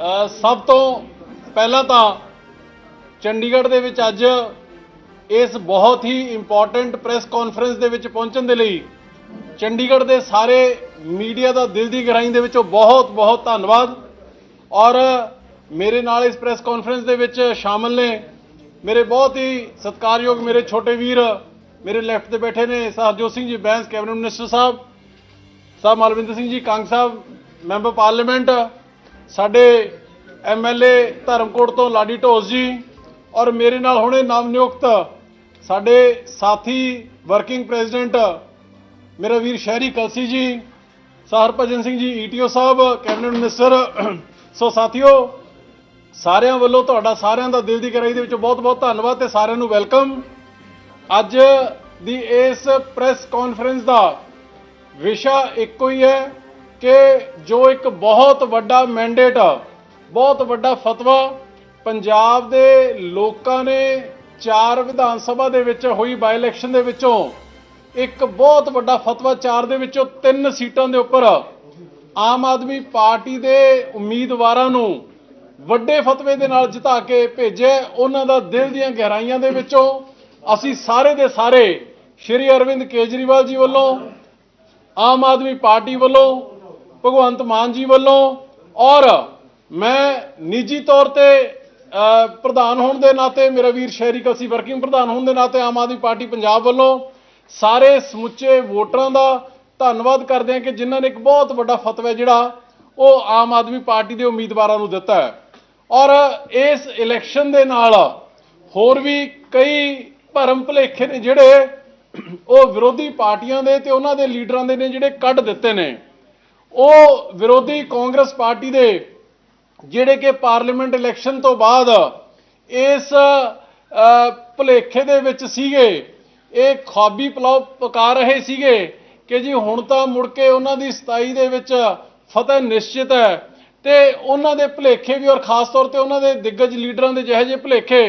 ਸਭ ਤੋਂ ਪਹਿਲਾਂ ਤਾਂ ਚੰਡੀਗੜ੍ਹ ਦੇ ਵਿੱਚ ਅੱਜ ਇਸ ਬਹੁਤ ਹੀ ਇੰਪੋਰਟੈਂਟ ਪ੍ਰੈਸ ਕਾਨਫਰੰਸ ਦੇ ਵਿੱਚ ਪਹੁੰਚਣ ਦੇ ਲਈ ਚੰਡੀਗੜ੍ਹ ਦੇ ਸਾਰੇ ਮੀਡੀਆ ਦਾ ਦਿਲ ਦੀ ਗਹਿਰਾਈ ਦੇ ਵਿੱਚੋਂ ਬਹੁਤ ਬਹੁਤ ਧੰਨਵਾਦ। ਔਰ ਮੇਰੇ ਨਾਲ ਇਸ ਪ੍ਰੈਸ ਕਾਨਫਰੰਸ ਦੇ ਵਿੱਚ ਸ਼ਾਮਲ ਨੇ ਮੇਰੇ ਬਹੁਤ ਹੀ ਸਤਿਕਾਰਯੋਗ ਮੇਰੇ ਛੋਟੇ ਵੀਰ, ਮੇਰੇ ਲੈਫਟ ਤੇ ਬੈਠੇ ਨੇ ਸਰਜੋਤ ਸਿੰਘ ਜੀ, ਬੈਂਸ, ਕੈਬਨਿਟ ਮਿਨਿਸਟਰ ਸਾਹਿਬ ਸਾਹਿਬ ਮਲਵਿੰਦਰ ਸਿੰਘ ਜੀ, ਕੰਗ ਸਾਹਿਬ, ਮੈਂਬਰ ਪਾਰਲੀਮੈਂਟ ਸਾਡੇ ਐਮਐਲਏ ਧਰਮਕੋਟ ਤੋਂ ਲਾਡੀ ਢੋਸ ਜੀ ਔਰ ਮੇਰੇ ਨਾਲ ਹੁਣੇ ਨਾਮ ਨਿਯੁਕਤ ਸਾਡੇ ਸਾਥੀ ਵਰਕਿੰਗ ਪ੍ਰੈਜ਼ੀਡੈਂਟ ਮੇਰਾ ਵੀਰ ਸ਼ਹਿਰੀ ਕਲਸੀ ਜੀ ਹਰਭਜਨ ਸਿੰਘ ਜੀ ਈਟੀਓ ਸਾਹਿਬ, ਕੈਬਨਿਟ ਮਿਨਿਸਟਰ, ਸੋ ਸਾਥੀਓ, ਸਾਰਿਆਂ ਵੱਲੋਂ ਤੁਹਾਡਾ ਸਾਰਿਆਂ ਦਾ ਦਿਲ ਦੀ ਗਹਿਰਾਈ ਦੇ ਵਿੱਚ ਬਹੁਤ-ਬਹੁਤ ਧੰਨਵਾਦ ਤੇ ਸਾਰਿਆਂ ਨੂੰ ਵੈਲਕਮ। ਅੱਜ ਦੀ ਇਸ ਪ੍ਰੈਸ ਕਾਨਫਰੰਸ ਦਾ ਵਿਸ਼ਾ ਇੱਕੋ ਹੀ ਹੈ ਕਿ ਜੋ ਇੱਕ ਬਹੁਤ ਵੱਡਾ ਮੈਂਡੇਟ ਬਹੁਤ ਵੱਡਾ ਫਤਵਾ ਪੰਜਾਬ ਦੇ ਲੋਕਾਂ ਨੇ ਚਾਰ ਵਿਧਾਨ ਸਭਾ ਦੇ ਵਿੱਚ ਹੋਈ ਬਾਈ ਇਲੈਕਸ਼ਨ ਦੇ ਵਿੱਚੋਂ ਇੱਕ ਬਹੁਤ ਵੱਡਾ ਫਤਵਾ ਚਾਰ ਦੇ ਵਿੱਚੋਂ ਤਿੰਨ ਸੀਟਾਂ ਦੇ ਉੱਪਰ ਆਮ ਆਦਮੀ ਪਾਰਟੀ ਦੇ ਉਮੀਦਵਾਰਾਂ ਨੂੰ ਵੱਡੇ ਫਤਵੇ ਦੇ ਨਾਲ ਜਿਤਾ ਕੇ ਭੇਜਿਆ ਉਹਨਾਂ ਦਾ ਦਿਲ ਦੀਆਂ ਗਹਿਰਾਈਆਂ ਦੇ ਵਿੱਚੋਂ ਅਸੀਂ ਸਾਰੇ ਦੇ ਸਾਰੇ ਸ਼੍ਰੀ ਅਰਵਿੰਦ ਕੇਜਰੀਵਾਲ ਜੀ ਵੱਲੋਂ, ਆਮ ਆਦਮੀ ਪਾਰਟੀ ਵੱਲੋਂ ਭਗਵੰਤ ਮਾਨ ਜੀ ਵੱਲੋਂ ਔਰ ਮੈਂ ਨਿੱਜੀ ਤੌਰ ਤੇ ਪ੍ਰਧਾਨ ਹੋਣ ਦੇ ਨਾਤੇ, ਮੇਰਾ ਵੀਰ ਸ਼ਹਿਰੀ ਕਲਸੀ ਵਰਕਿੰਗ ਪ੍ਰਧਾਨ ਹੋਣ ਦੇ ਨਾਤੇ ਆਮ ਆਦਮੀ ਪਾਰਟੀ ਪੰਜਾਬ ਵੱਲੋਂ ਸਾਰੇ ਸਮੁੱਚੇ ਵੋਟਰਾਂ ਦਾ ਧੰਨਵਾਦ ਕਰਦੇ ਹਾਂ ਕਿ ਜਿਨ੍ਹਾਂ ਨੇ ਇੱਕ ਬਹੁਤ ਵੱਡਾ ਫਤਵਾ ਜਿਹੜਾ ਉਹ ਆਮ ਆਦਮੀ ਪਾਰਟੀ ਦੇ ਉਮੀਦਵਾਰਾਂ ਨੂੰ ਦਿੱਤਾ ਹੈ। ਔਰ ਇਸ ਇਲੈਕਸ਼ਨ ਦੇ ਨਾਲ ਹੋਰ ਵੀ ਕਈ ਭਰਮ ਭੁਲੇਖੇ ਨੇ ਜਿਹੜੇ ਉਹ ਵਿਰੋਧੀ ਪਾਰਟੀਆਂ ਦੇ ਤੇ ਉਹਨਾਂ ਦੇ ਲੀਡਰਾਂ ਦੇ ਨੇ ਜਿਹੜੇ ਕੱਢ ਦਿੱਤੇ ਨੇ। ਉਹ ਵਿਰੋਧੀ ਕਾਂਗਰਸ ਪਾਰਟੀ ਦੇ ਜਿਹੜੇ ਕਿ ਪਾਰਲੀਮੈਂਟ ਇਲੈਕਸ਼ਨ ਤੋਂ ਬਾਅਦ ਇਸ ਅ, ਭੁਲੇਖੇ ਦੇ ਵਿੱਚ ਸੀਗੇ ਇਹ ਖਾਬੀ ਪਲਾਉ ਪਕਾ ਰਹੇ ਸੀਗੇ ਕਿ ਜੀ ਹੁਣ ਤਾਂ ਮੁੜ ਕੇ ਉਹਨਾਂ ਦੀ 27 ਦੇ ਵਿੱਚ ਫਤਿਹ ਨਿਸ਼ਚਿਤ ਹੈ ਤੇ ਉਹਨਾਂ ਦੇ ਭੁਲੇਖੇ ਵੀ ਔਰ ਖਾਸ ਤੌਰ ਤੇ ਉਹਨਾਂ ਦੇ ਦਿੱਗਜ ਲੀਡਰਾਂ ਦੇ ਜਿਹੇ ਜਿਹੇ ਭੁਲੇਖੇ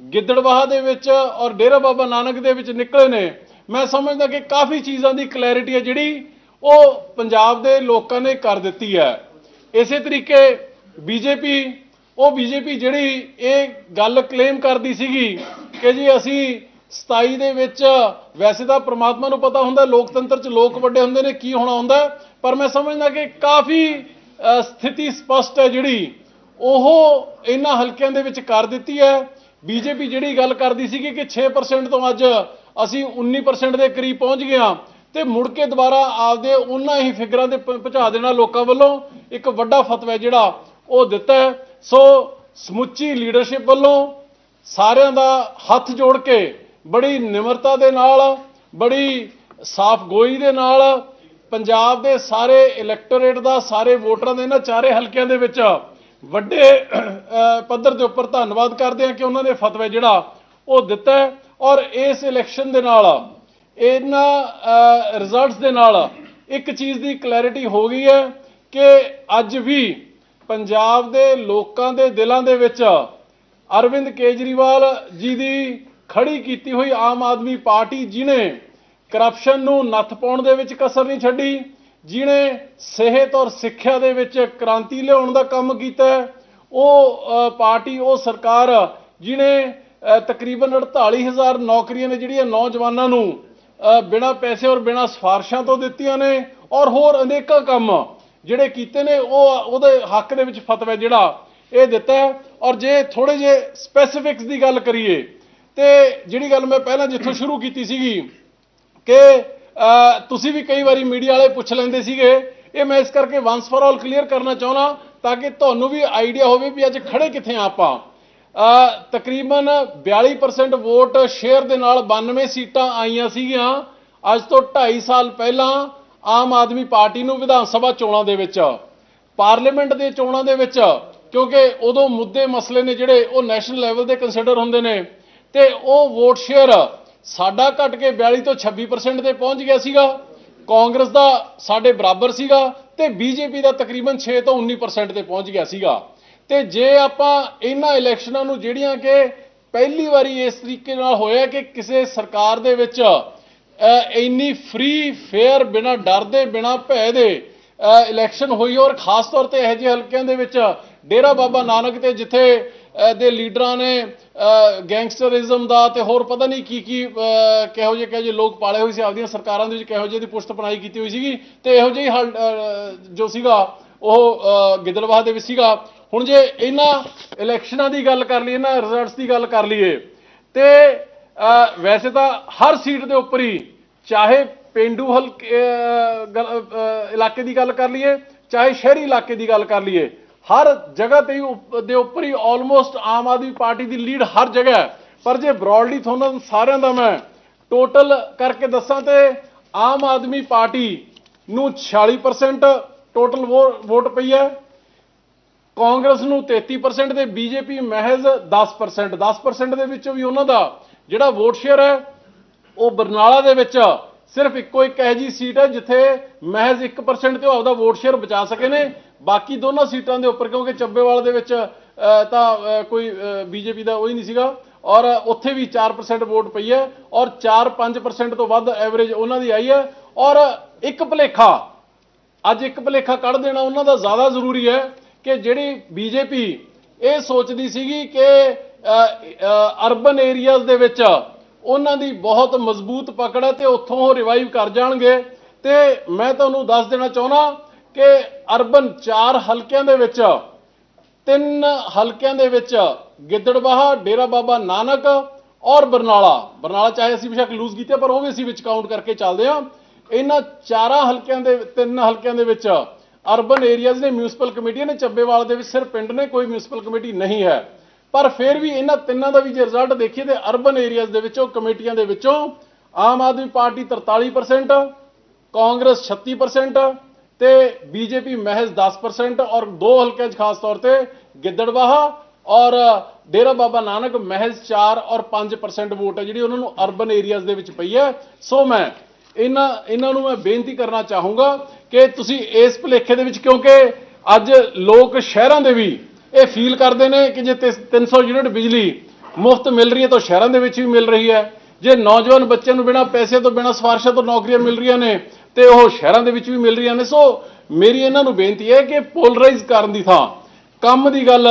ਗਿੱਦੜਵਾਹ ਦੇ ਵਿੱਚ ਔਰ ਡੇਰਾ ਬਾਬਾ ਨਾਨਕ ਦੇ ਵਿੱਚ ਨਿਕਲੇ ਨੇ। ਮੈਂ ਸਮਝਦਾ ਕਿ ਕਾਫੀ ਚੀਜ਼ਾਂ ਦੀ ਕਲੈਰਿਟੀ ਹੈ ਜਿਹੜੀ ਉਹ ਪੰਜਾਬ ਦੇ ਲੋਕਾਂ ਨੇ ਕਰ ਦਿੱਤੀ ਹੈ। ਇਸੇ ਤਰੀਕੇ ਬੀਜੇਪੀ, ਉਹ ਬੀਜੇਪੀ ਜਿਹੜੀ ਇਹ ਗੱਲ ਕਲੇਮ ਕਰਦੀ ਸੀਗੀ ਕਿ ਜੀ ਅਸੀਂ 27 ਦੇ ਵਿੱਚ ਵੈਸੇ ਤਾਂ ਪ੍ਰਮਾਤਮਾ ਨੂੰ ਪਤਾ ਹੁੰਦਾ, ਲੋਕਤੰਤਰ 'ਚ ਲੋਕ ਵੱਡੇ ਹੁੰਦੇ ਨੇ, ਕੀ ਹੋਣਾ ਹੁੰਦਾ ਪਰ ਮੈਂ ਸਮਝਦਾ ਕਿ ਕਾਫੀ ਸਥਿਤੀ ਸਪਸ਼ਟ ਹੈ ਜਿਹੜੀ, ਉਹ ਇਹਨਾਂ ਹਲਕਿਆਂ ਦੇ ਵਿੱਚ ਕਰ ਦਿੱਤੀ ਹੈ। ਬੀਜੇਪੀ ਜਿਹੜੀ ਗੱਲ ਕਰਦੀ ਸੀਗੀ ਕਿ 6% ਤੋਂ ਅੱਜ ਅਸੀਂ 19% ਦੇ ਕਰੀਬ ਪਹੁੰਚ ਗਏ ਹਾਂ ਤੇ ਮੁੜ ਕੇ ਦੁਬਾਰਾ ਆਪਦੇ ਉਹਨਾਂ ਹੀ ਫਿਕਰਾਂ ਤੇ ਪਹੁੰਚਾ ਦੇਣਾ ਲੋਕਾਂ ਵੱਲੋਂ ਇੱਕ ਵੱਡਾ ਫਤਵਾ ਜਿਹੜਾ ਉਹ ਦਿੱਤਾ ਸੋ ਸਮੁੱਚੀ ਲੀਡਰਸ਼ਿਪ ਵੱਲੋਂ ਸਾਰਿਆਂ ਦਾ ਹੱਥ ਜੋੜ ਕੇ ਬੜੀ ਨਿਮਰਤਾ ਦੇ ਨਾਲ, ਬੜੀ ਸਾਫ਼ ਗੋਈ ਦੇ ਨਾਲ ਪੰਜਾਬ ਦੇ ਸਾਰੇ ਇਲੈਕਟੋਰੇਟ ਦਾ, ਸਾਰੇ ਵੋਟਰਾਂ ਦੇ ਇਹਨਾਂ ਚਾਰੇ ਹਲਕਿਆਂ ਦੇ ਵਿੱਚ ਵੱਡੇ ਪੱਧਰ ਦੇ ਉੱਪਰ ਧੰਨਵਾਦ ਕਰਦੇ ਹਾਂ ਕਿ ਉਹਨਾਂ ਨੇ ਫਤਵਾ ਜਿਹੜਾ ਉਹ ਦਿੱਤਾ ਔਰ ਇਸ ਇਲੈਕਸ਼ਨ ਦੇ ਨਾਲ ਇਹਨਾਂ ਰਿਜ਼ਲਟਸ ਦੇ ਨਾਲ ਇੱਕ ਚੀਜ਼ ਦੀ ਕਲੈਰਿਟੀ ਹੋ ਗਈ ਹੈ ਕਿ ਅੱਜ ਵੀ ਪੰਜਾਬ ਦੇ ਲੋਕਾਂ ਦੇ ਦਿਲਾਂ ਦੇ ਵਿੱਚ ਅਰਵਿੰਦ ਕੇਜਰੀਵਾਲ ਜੀ ਦੀ ਖੜੀ ਕੀਤੀ ਹੋਈ ਆਮ ਆਦਮੀ ਪਾਰਟੀ ਜਿਨੇ ਕਰਪਸ਼ਨ ਨੂੰ ਨੱਥ ਪਾਉਣ ਦੇ ਵਿੱਚ ਕਸਰ ਨਹੀਂ ਛੱਡੀ ਜਿਨੇ ਸਿਹਤ ਔਰ ਸਿੱਖਿਆ ਦੇ ਵਿੱਚ ਕ੍ਰਾਂਤੀ ਲਿਆਉਣ ਦਾ ਕੰਮ ਕੀਤਾ ਉਹ ਪਾਰਟੀ ਉਹ ਸਰਕਾਰ ਜਿਨੇ ਅ, ਤਕਰੀਬਨ 48000 ਨੌਕਰੀਆਂ ਨੇ ਜਿਹੜੀਆਂ ਨੌਜਵਾਨਾਂ ਨੂੰ ਬਿਨਾਂ ਪੈਸੇ ਔਰ ਬਿਨਾਂ ਸਿਫਾਰਸ਼ਾਂ ਤੋਂ ਦਿੱਤੀਆਂ ਨੇ ਔਰ ਹੋਰ ਅਨੇਕਾਂ ਕੰਮ ਜਿਹੜੇ ਕੀਤੇ ਨੇ, ਉਹ ਉਹਦੇ ਹੱਕ ਦੇ ਵਿੱਚ ਫਤਵਾ ਜਿਹੜਾ ਇਹ ਦਿੱਤਾ ਔਰ ਜੇ ਥੋੜੇ ਜੇ ਸਪੈਸੀਫਿਕਸ ਦੀ ਗੱਲ ਕਰੀਏ, ਤੇ ਜਿਹੜੀ ਗੱਲ ਮੈਂ ਪਹਿਲਾਂ ਜਿੱਥੋਂ ਸ਼ੁਰੂ ਕੀਤੀ ਸੀਗੀ ਕਿ ਤੁਸੀਂ ਵੀ ਕਈ ਵਾਰੀ ਮੀਡੀਆ ਵਾਲੇ ਪੁੱਛ ਲੈਂਦੇ ਸੀਗੇ, ਇਹ ਮੈਂ ਇਸ ਕਰਕੇ ਵਾਂਸ ਫॉर ਆਲ ਕਲੀਅਰ ਕਰਨਾ ਚਾਹੁੰਦਾ ਤਾਂ ਕਿ ਤੁਹਾਨੂੰ ਵੀ ਆਈਡੀਆ ਹੋਵੇ ਵੀ ਅੱਜ ਖੜੇ ਕਿੱਥੇ ਆ ਆਪਾਂ। ਤਕਰੀਬਨ 42% ਵੋਟ ਸ਼ੇਅਰ ਦੇ ਨਾਲ 92 ਸੀਟਾਂ ਆਈਆਂ ਸੀਗੀਆਂ। ਅੱਜ ਤੋਂ 2.5 ਸਾਲ ਪਹਿਲਾਂ ਆਮ ਆਦਮੀ ਪਾਰਟੀ ਨੂੰ ਵਿਧਾਨ ਸਭਾ ਚੋਣਾਂ ਦੇ ਵਿੱਚ, ਪਾਰਲੀਮੈਂਟ ਦੇ ਚੋਣਾਂ ਦੇ ਵਿੱਚ, ਕਿਉਂਕਿ ਉਦੋਂ ਮੁੱਦੇ ਮਸਲੇ ਨੇ ਜਿਹੜੇ, ਉਹ ਨੈਸ਼ਨਲ ਲੈਵਲ ਦੇ ਕੰਸੀਡਰ ਹੁੰਦੇ ਨੇ। ਤੇ ਉਹ ਵੋਟ ਸ਼ੇਅਰ ਸਾਡਾ ਘਟ ਕੇ 42 ਤੋਂ 26% ਤੇ ਪਹੁੰਚ ਗਿਆ ਸੀਗਾ। ਕਾਂਗਰਸ ਦਾ ਸਾਡੇ ਬਰਾਬਰ ਸੀਗਾ ਤੇ ਬੀਜੇਪੀ ਦਾ ਤਕਰੀਬਨ 6 ਤੋਂ 19% ਤੇ ਪਹੁੰਚ ਗਿਆ ਸੀਗਾ। ਤੇ ਜੇ ਆਪਾਂ ਇਹਨਾਂ ਇਲੈਕਸ਼ਨਾਂ ਨੂੰ ਜਿਹੜੀਆਂ ਕਿ ਪਹਿਲੀ ਵਾਰੀ ਇਸ ਤਰੀਕੇ ਨਾਲ ਹੋਇਆ ਕਿ ਕਿਸੇ ਸਰਕਾਰ ਦੇ ਵਿੱਚ ਇੰਨੀ ਫ੍ਰੀ ਫੇਅਰ ਬਿਨਾ ਡਰ ਦੇ ਬਿਨਾ ਭੈ ਦੇ ਇਲੈਕਸ਼ਨ ਹੋਈ ਔਰ ਖਾਸ ਤੌਰ ਤੇ ਇਹੋ ਜਿਹੇ ਹਲਕਿਆਂ ਦੇ ਵਿੱਚ ਡੇਰਾ ਬਾਬਾ ਨਾਨਕ ਤੇ ਜਿੱਥੇ ਦੇ ਲੀਡਰਾਂ ਨੇ ਗੈਂਗਸਟਰਿਜ਼ਮ ਦਾ ਤੇ ਹੋਰ ਪਤਾ ਨਹੀਂ ਕੀ ਕੀ ਕਿਹੋ ਜਿਹੇ ਕਿਹੋ ਜਿਹੇ ਲੋਕ ਪਾਲੇ ਹੋਏ ਸੀ, ਆਪਦੀਆਂ ਸਰਕਾਰਾਂ ਦੇ ਵਿੱਚ ਕਿਹੋ ਜਿਹੇ ਦੀ ਪੁਸ਼ਤ ਪਨਾਈ ਕੀਤੀ ਹੋਈ ਸੀਗੀ ਤੇ ਇਹੋ ਜਿਹੀ ਹਲ- ਜੋ ਸੀਗਾ, ਉਹ ਗਿੱਦੜਵਾਹ ਦੇ ਵਿੱਚ ਸੀਗਾ। ਹੁਣ ਜੇ ਇਹਨਾਂ ਇਲੈਕਸ਼ਨਾਂ ਦੀ ਗੱਲ ਕਰ ਲਈਏ ਇਹਨਾਂ ਰਿਜ਼ਲਟਸ ਦੀ ਗੱਲ ਕਰ ਲਈਏ ਤੇ ਵੈਸੇ ਤਾਂ ਹਰ ਸੀਟ ਦੇ ਉੱਪਰ ਹੀ ਚਾਹੇ ਪਿੰਡੂ ਹਲਕੇ ਅਹ, ਇਲਾਕੇ ਦੀ ਗੱਲ ਕਰ ਲਈਏ ਚਾਹੇ ਸ਼ਹਿਰੀ ਇਲਾਕੇ ਦੀ ਗੱਲ ਕਰ ਲਈਏ ਹਰ ਜਗ੍ਹਾ ਤੇ ਹੀ ਦੇ ਉੱਪਰ ਹੀ ਆਲਮੋਸਟ ਆਮ ਆਦਮੀ ਪਾਰਟੀ ਦੀ ਲੀਡ ਹਰ ਜਗ੍ਹਾ ਹੈ। ਪਰ ਜੇ ਬ੍ਰੌਡਲੀ ਤੁਹਾਨੂੰ ਸਾਰਿਆਂ ਦਾ ਮੈਂ ਟੋਟਲ ਕਰਕੇ ਦੱਸਾਂ ਤੇ ਆਮ ਆਦਮੀ ਪਾਰਟੀ ਨੂੰ 46% ਟੋਟਲ ਵੋਟ ਪਈ ਹੈ। ਕਾਂਗਰਸ ਨੂੰ 33% ਤੇ ਬੀਜੇਪੀ ਮਹਿਜ਼ 10% 10% ਦੇ ਵਿੱਚੋਂ ਵੀ ਉਹਨਾਂ ਦਾ ਜਿਹੜਾ ਵੋਟ ਸ਼ੇਅਰ ਹੈ ਉਹ ਬਰਨਾਲਾ ਦੇ ਵਿੱਚ ਸਿਰਫ ਇੱਕੋ ਇੱਕ ਇਹੋ ਜਿਹੀ ਸੀਟ ਹੈ ਜਿੱਥੇ ਮਹਿਜ਼ 1% ਤੇ ਉਹ ਆਪਦਾ ਵੋਟ ਸ਼ੇਅਰ ਬਚਾ ਸਕੇ ਨੇ। ਬਾਕੀ ਦੋਨਾਂ ਸੀਟਾਂ ਦੇ ਉੱਪਰ ਕਿਉਂਕਿ ਚੱਬੇਵਾਲ ਦੇ ਵਿੱਚ ਅਹ, ਤਾਂ ਅਹ, ਕੋਈ ਬੀਜੇਪੀ ਦਾ ਉਹ ਹੀ ਨਹੀਂ ਸੀਗਾ। ਔਰ ਉੱਥੇ ਵੀ 4% ਵੋਟ ਪਈ ਹੈ ਔਰ 4-5% ਤੋਂ ਵੱਧ ਐਵਰੇਜ ਉਹਨਾਂ ਦੀ ਆਈ ਹੈ। ਔਰ ਇੱਕ ਭਲੇਖਾ ਅੱਜ ਇੱਕ ਭਲੇਖਾ ਕੱਢ ਦੇਣਾ ਉਹਨਾਂ ਦਾ ਜ਼ਿਆਦਾ ਜ਼ਰੂਰੀ ਹੈ। ਕਿ ਜਿਹੜੀ ਬੀਜੇਪੀ ਇਹ ਸੋਚਦੀ ਸੀਗੀ ਕਿ ਅਰਬਨ ਏਰੀਆਜ਼ ਦੇ ਵਿੱਚ ਉਹਨਾਂ ਦੀ ਬਹੁਤ ਮਜ਼ਬੂਤ ਪਕੜ ਹੈ ਤੇ ਉੱਥੋਂ ਉਹ ਰਿਵਾਈਵ ਕਰ ਜਾਣਗੇ। ਤੇ ਮੈਂ ਤੁਹਾਨੂੰ ਦੱਸ ਦੇਣਾ ਚਾਹੁੰਦਾ ਕਿ ਅਰਬਨ ਚਾਰ ਹਲਕਿਆਂ ਦੇ ਵਿੱਚ, ਤਿੰਨ ਹਲਕਿਆਂ ਦੇ ਵਿੱਚ ਗਿੱਦੜਬਾਹਾ, ਡੇਰਾ ਬਾਬਾ ਨਾਨਕ ਔਰ ਬਰਨਾਲਾ। ਬਰਨਾਲਾ ਚਾਹੇ ਅਸੀਂ ਬੇਸ਼ੱਕ ਲੂਜ਼ ਕੀਤੇ, ਪਰ ਉਹ ਵੀ ਅਸੀਂ ਵਿੱਚ ਕਾਊਂਟ ਕਰਕੇ ਚੱਲਦੇ ਹਾਂ। ਇਹਨਾਂ ਚਾਰਾਂ ਹਲਕਿਆਂ ਦੇ, ਤਿੰਨ ਹਲਕਿਆਂ ਦੇ ਵਿੱਚ ਅਰਬਨ ਏਰੀਆਜ਼ ਨੇ ਮਿਊਨਿਸਪਲ ਕਮੇਟੀਆਂ ਨੇ ਚੱਬੇਵਾਲ ਦੇ ਵਿੱਚ ਸਿਰਫ ਪਿੰਡ ਨੇ, ਕੋਈ ਮਿਊਨਿਸਪਲ ਕਮੇਟੀ ਨਹੀਂ ਹੈ। ਪਰ ਫਿਰ ਵੀ ਇਹਨਾਂ ਤਿੰਨਾਂ ਦਾ ਵੀ ਜੇ ਰਿਜ਼ਲਟ ਦੇਖੀਏ ਤੇ ਅਰਬਨ ਏਰੀਆਜ਼ ਦੇ ਵਿੱਚੋਂ, ਕਮੇਟੀਆਂ ਦੇ ਵਿੱਚੋਂ ਆਮ ਆਦਮੀ ਪਾਰਟੀ 43% ਕਾਂਗਰਸ 36% ਤੇ ਬੀਜੇਪੀ ਮਹਿਜ਼ 10% ਔਰ ਦੋ ਹਲਕਿਆਂ 'ਚ ਖਾਸ ਤੌਰ ਤੇ ਗਿੱਦੜਬਾਹਾ ਔਰ ਡੇਰਾ ਬਾਬਾ ਨਾਨਕ ਮਹਿਜ਼ 4 ਔਰ 5% ਵੋਟ ਹੈ ਜਿਹੜੀ ਉਹਨਾਂ ਨੂੰ ਅਰਬਨ ਏਰੀਆਜ਼ ਦੇ ਵਿੱਚ ਪਈ ਹੈ। ਸੋ ਮੈਂ ਇਹਨਾਂ ਇਹਨਾਂ ਨੂੰ ਮੈਂ ਬੇਨਤੀ ਕਰਨਾ ਚਾਹੂੰਗਾ ਕਿ ਤੁਸੀਂ ਇਸ ਭੁਲੇਖੇ ਦੇ ਵਿੱਚ ਕਿਉਂਕਿ ਅੱਜ ਲੋਕ ਸ਼ਹਿਰਾਂ ਦੇ ਵੀ ਇਹ ਫੀਲ ਕਰਦੇ ਨੇ ਕਿ ਜੇ ਤੇ 300 ਯੂਨਿਟ ਬਿਜਲੀ ਮੁਫਤ ਮਿਲ ਰਹੀ ਹੈ ਤਾਂ ਸ਼ਹਿਰਾਂ ਦੇ ਵਿੱਚ ਵੀ ਮਿਲ ਰਹੀ ਹੈ। ਜੇ ਨੌਜਵਾਨ ਬੱਚਿਆਂ ਨੂੰ ਬਿਨਾਂ ਪੈਸੇ ਤੋਂ, ਬਿਨਾਂ ਸਿਫਾਰਸ਼ਾਂ ਤੋਂ ਨੌਕਰੀਆਂ ਮਿਲ ਰਹੀਆਂ ਨੇ ਤੇ ਉਹ ਸ਼ਹਿਰਾਂ ਦੇ ਵਿੱਚ ਵੀ ਮਿਲ ਰਹੀਆਂ ਨੇ। ਸੋ ਮੇਰੀ ਇਹਨਾਂ ਨੂੰ ਬੇਨਤੀ ਹੈ ਕਿ ਪੋਲਰਾਈਜ਼ ਕਰਨ ਦੀ ਥਾਂ ਕੰਮ ਦੀ ਗੱਲ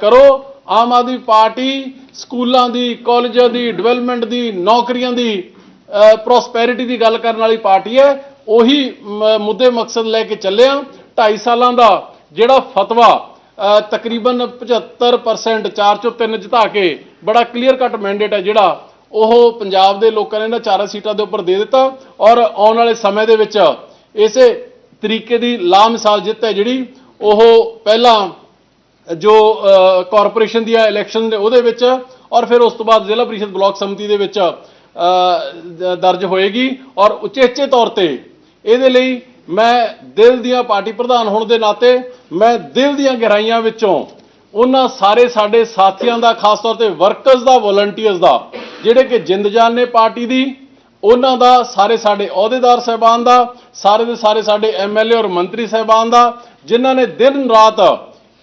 ਕਰੋ। ਆਮ ਆਦਮੀ ਪਾਰਟੀ ਸਕੂਲਾਂ ਦੀ, ਕਾਲਜਾਂ ਦੀ ਡਿਵੈਲਪਮੈਂਟ ਦੀ, ਨੌਕਰੀਆਂ ਦੀ ਪ੍ਰੋਸਪੈਰਿਟੀ ਦੀ ਗੱਲ ਕਰਨ ਵਾਲੀ ਪਾਰਟੀ ਹੈ। ਉਹੀ ਮੁੱਦੇ ਮਕਸਦ ਲੈ ਕੇ ਚੱਲਿਆ 2.5 ਸਾਲਾਂ ਦਾ ਜਿਹੜਾ ਫਤਵਾ ਤਕਰੀਬਨ 75% 4 ਚੋਂ 3 ਜਿਤਾ ਕੇ ਬੜਾ ਕਲੀਅਰ ਕੱਟ ਮੈਂਡੇਟ ਹੈ ਜਿਹੜਾ ਉਹ ਪੰਜਾਬ ਦੇ ਲੋਕਾਂ ਨੇ ਇਹਨਾਂ ਚਾਰਾਂ ਸੀਟਾਂ ਦੇ ਉੱਪਰ ਦੇ ਦਿੱਤਾ। ਔਰ ਆਉਣ ਵਾਲੇ ਸਮੇਂ ਦੇ ਵਿੱਚ ਇਸੇ ਤਰੀਕੇ ਦੀ ਲਾਮਿਸਾਲ ਜਿੱਤ ਹੈ ਜਿਹੜੀ ਉਹ ਪਹਿਲਾਂ ਜੋ ਕਾਰਪੋਰੇਸ਼ਨ ਦੀਆਂ ਇਲੈਕਸ਼ਨ ਨੇ ਉਹਦੇ ਵਿੱਚ ਔਰ ਫਿਰ ਉਸ ਤੋਂ ਬਾਅਦ ਜ਼ਿਲ੍ਹਾ ਪ੍ਰੀਸ਼ਦ ਬਲਾਕ ਸਮਿਤੀ ਦੇ ਵਿੱਚ ਦਰਜ ਹੋਏਗੀ ਔਰ ਉਚੇਚੇ ਤੌਰ ਤੇ ਇਹਦੇ ਲਈ ਮੈਂ ਦਿਲ ਦੀਆਂ ਪਾਰਟੀ ਪ੍ਰਧਾਨ ਹੋਣ ਦੇ ਨਾਤੇ ਮੈਂ ਦਿਲ ਦੀਆਂ ਗਹਿਰਾਈਆਂ ਵਿੱਚੋਂ ਉਹਨਾਂ ਸਾਰੇ ਸਾਡੇ ਸਾਥੀਆਂ ਦਾ, ਖਾਸ ਤੌਰ ਤੇ ਵਰਕਰਸ ਦਾ ਵੋਲੰਟੀਅਰਸ ਦਾ, ਜਿਹੜੇ ਕਿ ਜਿੰਦ ਜਾਨ ਨੇ ਪਾਰਟੀ ਦੀ, ਉਹਨਾਂ ਦਾ, ਸਾਰੇ ਸਾਡੇ ਅਹੁਦੇਦਾਰ ਸਹਿਬਾਨ ਦਾ, ਸਾਰੇ ਦੇ ਸਾਰੇ ਸਾਡੇ ਐਮਐਲਏ ਔਰ ਮੰਤਰੀ ਸਹਿਬਾਨ ਦਾ, ਜਿਨ੍ਹਾਂ ਨੇ ਦਿਨ ਰਾਤ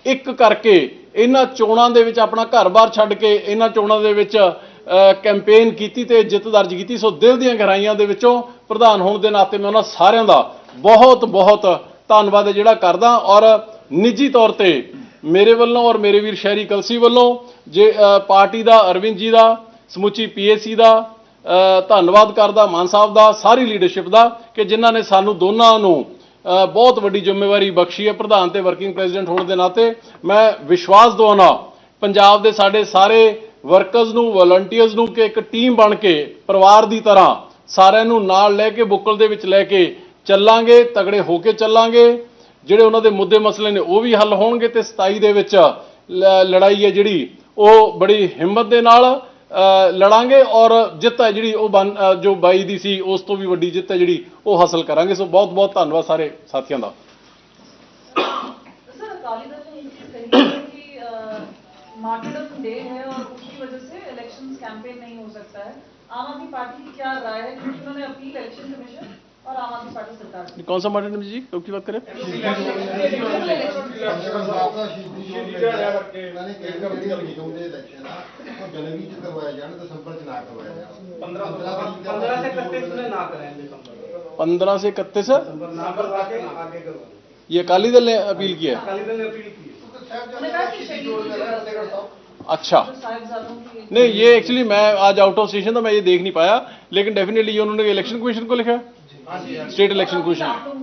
ਇੱਕ ਕਰਕੇ ਇਹਨਾਂ ਚੋਣਾਂ ਦੇ ਵਿੱਚ ਆਪਣਾ ਘਰ-ਬਾਰ ਛੱਡ ਕੇ ਇਹਨਾਂ ਚੋਣਾਂ ਦੇ ਵਿੱਚ ਕੈਂਪੇਨ ਕੀਤੀ ਤੇ ਜਿੱਤ ਦਰਜ ਕੀਤੀ। ਸੋ ਦਿਲ ਦੀਆਂ ਗਹਿਰਾਈਆਂ ਦੇ ਵਿੱਚੋਂ ਪ੍ਰਧਾਨ ਹੋਣ ਦੇ ਨਾਤੇ ਮੈਂ ਉਹਨਾਂ ਸਾਰਿਆਂ ਦਾ ਬਹੁਤ ਬਹੁਤ ਧੰਨਵਾਦ ਜਿਹੜਾ ਕਰਦਾ। ਔਰ ਨਿੱਜੀ ਤੌਰ ਤੇ ਮੇਰੇ ਵੱਲੋਂ ਔਰ ਮੇਰੇ ਵੀਰ ਸ਼ਹਿਰੀ ਕਲਸੀ ਵੱਲੋਂ ਜੇ ਪਾਰਟੀ ਦਾ, ਅਰਵਿੰਦ ਜੀ ਦਾ, ਸਮੁੱਚੀ ਪੀਏਸੀ ਦਾ ਧੰਨਵਾਦ ਕਰਦਾ, ਮਾਨ ਸਾਹਿਬ ਦਾ, ਸਾਰੀ ਲੀਡਰਸ਼ਿਪ ਦਾ ਕਿ ਜਿਨ੍ਹਾਂ ਨੇ ਸਾਨੂੰ ਦੋਨਾਂ ਨੂੰ ਬਹੁਤ ਵੱਡੀ ਜ਼ਿੰਮੇਵਾਰੀ ਬਖਸ਼ੀ ਹੈ। ਪ੍ਰਧਾਨ ਤੇ ਵਰਕਿੰਗ ਪ੍ਰੈਜ਼ੀਡੈਂਟ ਹੋਣ ਦੇ ਨਾਤੇ ਮੈਂ ਵਿਸ਼ਵਾਸ ਦਵਾਉਣਾ, ਪੰਜਾਬ ਦੇ ਸਾਡੇ ਸਾਰੇ ਵਰਕਰਸ ਨੂੰ ਵਲੰਟੀਅਰਸ ਨੂੰ ਕਿ ਇੱਕ ਟੀਮ ਬਣ ਕੇ ਪਰਿਵਾਰ ਦੀ ਤਰ੍ਹਾਂ ਸਾਰਿਆਂ ਨੂੰ ਨਾਲ ਲੈ ਕੇ ਬੁੱਕਲ ਦੇ ਵਿੱਚ ਲੈ ਕੇ ਚੱਲਾਂਗੇ, ਤਗੜੇ ਹੋ ਕੇ ਚੱਲਾਂਗੇ। ਜਿਹੜੇ ਉਹਨਾਂ ਦੇ ਮੁੱਦੇ ਮਸਲੇ ਨੇ ਉਹ ਵੀ ਹੱਲ ਹੋਣਗੇ ਤੇ 27 ਦੇ ਵਿੱਚ ਲੜਾਈ ਹੈ ਜਿਹੜੀ, ਉਹ ਬੜੀ ਹਿੰਮਤ ਦੇ ਨਾਲ ਲੜਾਂਗੇ ਔਰ ਜਿੱਤ ਹੈ ਜਿਹੜੀ ਉਹ ਬਣ- ਜੋ 22 ਦੀ ਸੀ, ਉਸ ਤੋਂ ਵੀ ਵੱਡੀ ਜਿੱਤ ਹੈ ਜਿਹੜੀ ਉਹ ਹਾਸਲ ਕਰਾਂਗੇ। ਸੋ ਬਹੁਤ ਬਹੁਤ ਧੰਨਵਾਦ ਸਾਰੇ ਸਾਥੀਆਂ ਦਾ। मार्टिडम डे है और उसकी वजह से इलेक्शन कैंपेन नहीं हो सकता है। आम आदमी पार्टी की क्या राय है? क्योंकि उन्होंने अपील इलेक्शन कमीशन और आम आदमी पार्टी सरकार कौन सा मार्केट जी? कब की बात करें। पंद्रह से इकतीस ये अकाली दल ने अपील किया है। अकाली दल ने अपील की अच्छा। की नहीं ये एक्चुअली मैं आज आउट ऑफ़ स्टेशन था मैं ये देख नहीं पाया लेकिन डेफिनेटली ये उन्होंने इलेक्शन कमीशन को लिखा है। स्टेट इलेक्शन कमीशन है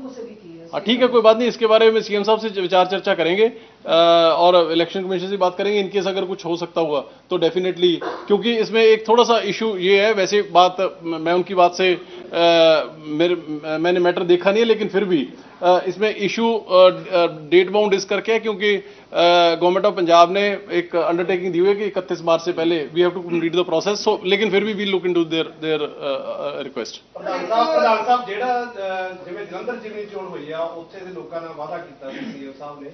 हाँ ठीक है कोई बात नहीं इसके बारे में सीएम साहब से विचार चर्चा करेंगे और इलेक्शन कमीशन से बात करेंगे इनकेस अगर कुछ हो सकता हुआ तो डेफिनेटली क्योंकि इसमें एक थोड़ा सा इशू ये है वैसे बात मैं उनकी बात से मेरे मैंने मैटर देखा नहीं है लेकिन फिर भी इसमें इशू डेट बाउंड इस करके है क्योंकि गवर्नमेंट ऑफ पंजाब ने एक अंडरटेकिंग दी हुई है कि इकतीस मार्च से पहले we have to complete the process so लेकिन फिर भी we look into there there request ਪ੍ਰਧਾਨ ਸਾਹਿਬ ਪ੍ਰਧਾਨ ਸਾਹਿਬ ਜਿਹੜਾ ਅਹ, ਜਿਵੇਂ ਜਲੰਧਰ ਜਿਮਨੀ ਚੋਣ ਹੋਈ ਆ ਉੱਥੇ ਦੇ ਲੋਕਾਂ ਨਾਲ ਵਾਅਦਾ ਕੀਤਾ ਸੀ ਸੀਐਮ ਸਾਹਿਬ ਨੇ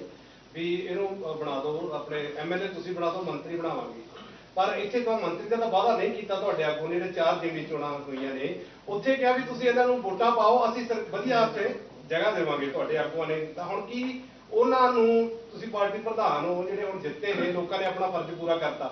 ਵੀ ਇਹਨੂੰ ਅਹ, ਬਣਾ ਦਿਓ ਆਪਣੇ ਐਮਐਲਏ ਤੁਸੀਂ ਬਣਾ ਦਿਓ ਮੰਤਰੀ ਬਣਾਵਾਂਗੇ ਪਰ ਇੱਥੇ ਤਾਂ ਮੰਤਰੀ ਦਾ ਤਾਂ ਵਾਅਦਾ ਨਹੀਂ ਕੀਤਾ ਤੁਹਾਡੇ ਆਗੂ ਨੇ ਜਿਹੜੇ ਚਾਰ ਜਿਮਨੀ ਚੋਣਾਂ ਹੋਈਆਂ ਨੇ ਉੱਥੇ ਕਿਹਾ ਵੀ ਤੁਸੀਂ ਇਹਨਾਂ ਨੂੰ ਵੋਟਾਂ ਪਾਓ ਅਸੀਂ ਸਰ- ਵਧੀਆ ਉੱਥੇ ਜਗ੍ਹਾ ਦੇਵਾਂਗੇ ਤੁਹਾਡੇ ਆਗੂਆਂ ਨੇ। ਤਾਂ ਹੁਣ ਕੀ ਉਹਨਾਂ ਨੂੰ ਤੁਸੀਂ ਪਾਰਟੀ ਪ੍ਰਧਾਨ ਹੋ ਜਿਹੜੇ ਹੁਣ ਜਿੱਤੇ ਨੇ ਲੋਕਾਂ ਨੇ ਆਪਣਾ ਫਰਜ਼ ਪੂਰਾ ਕਰਤਾ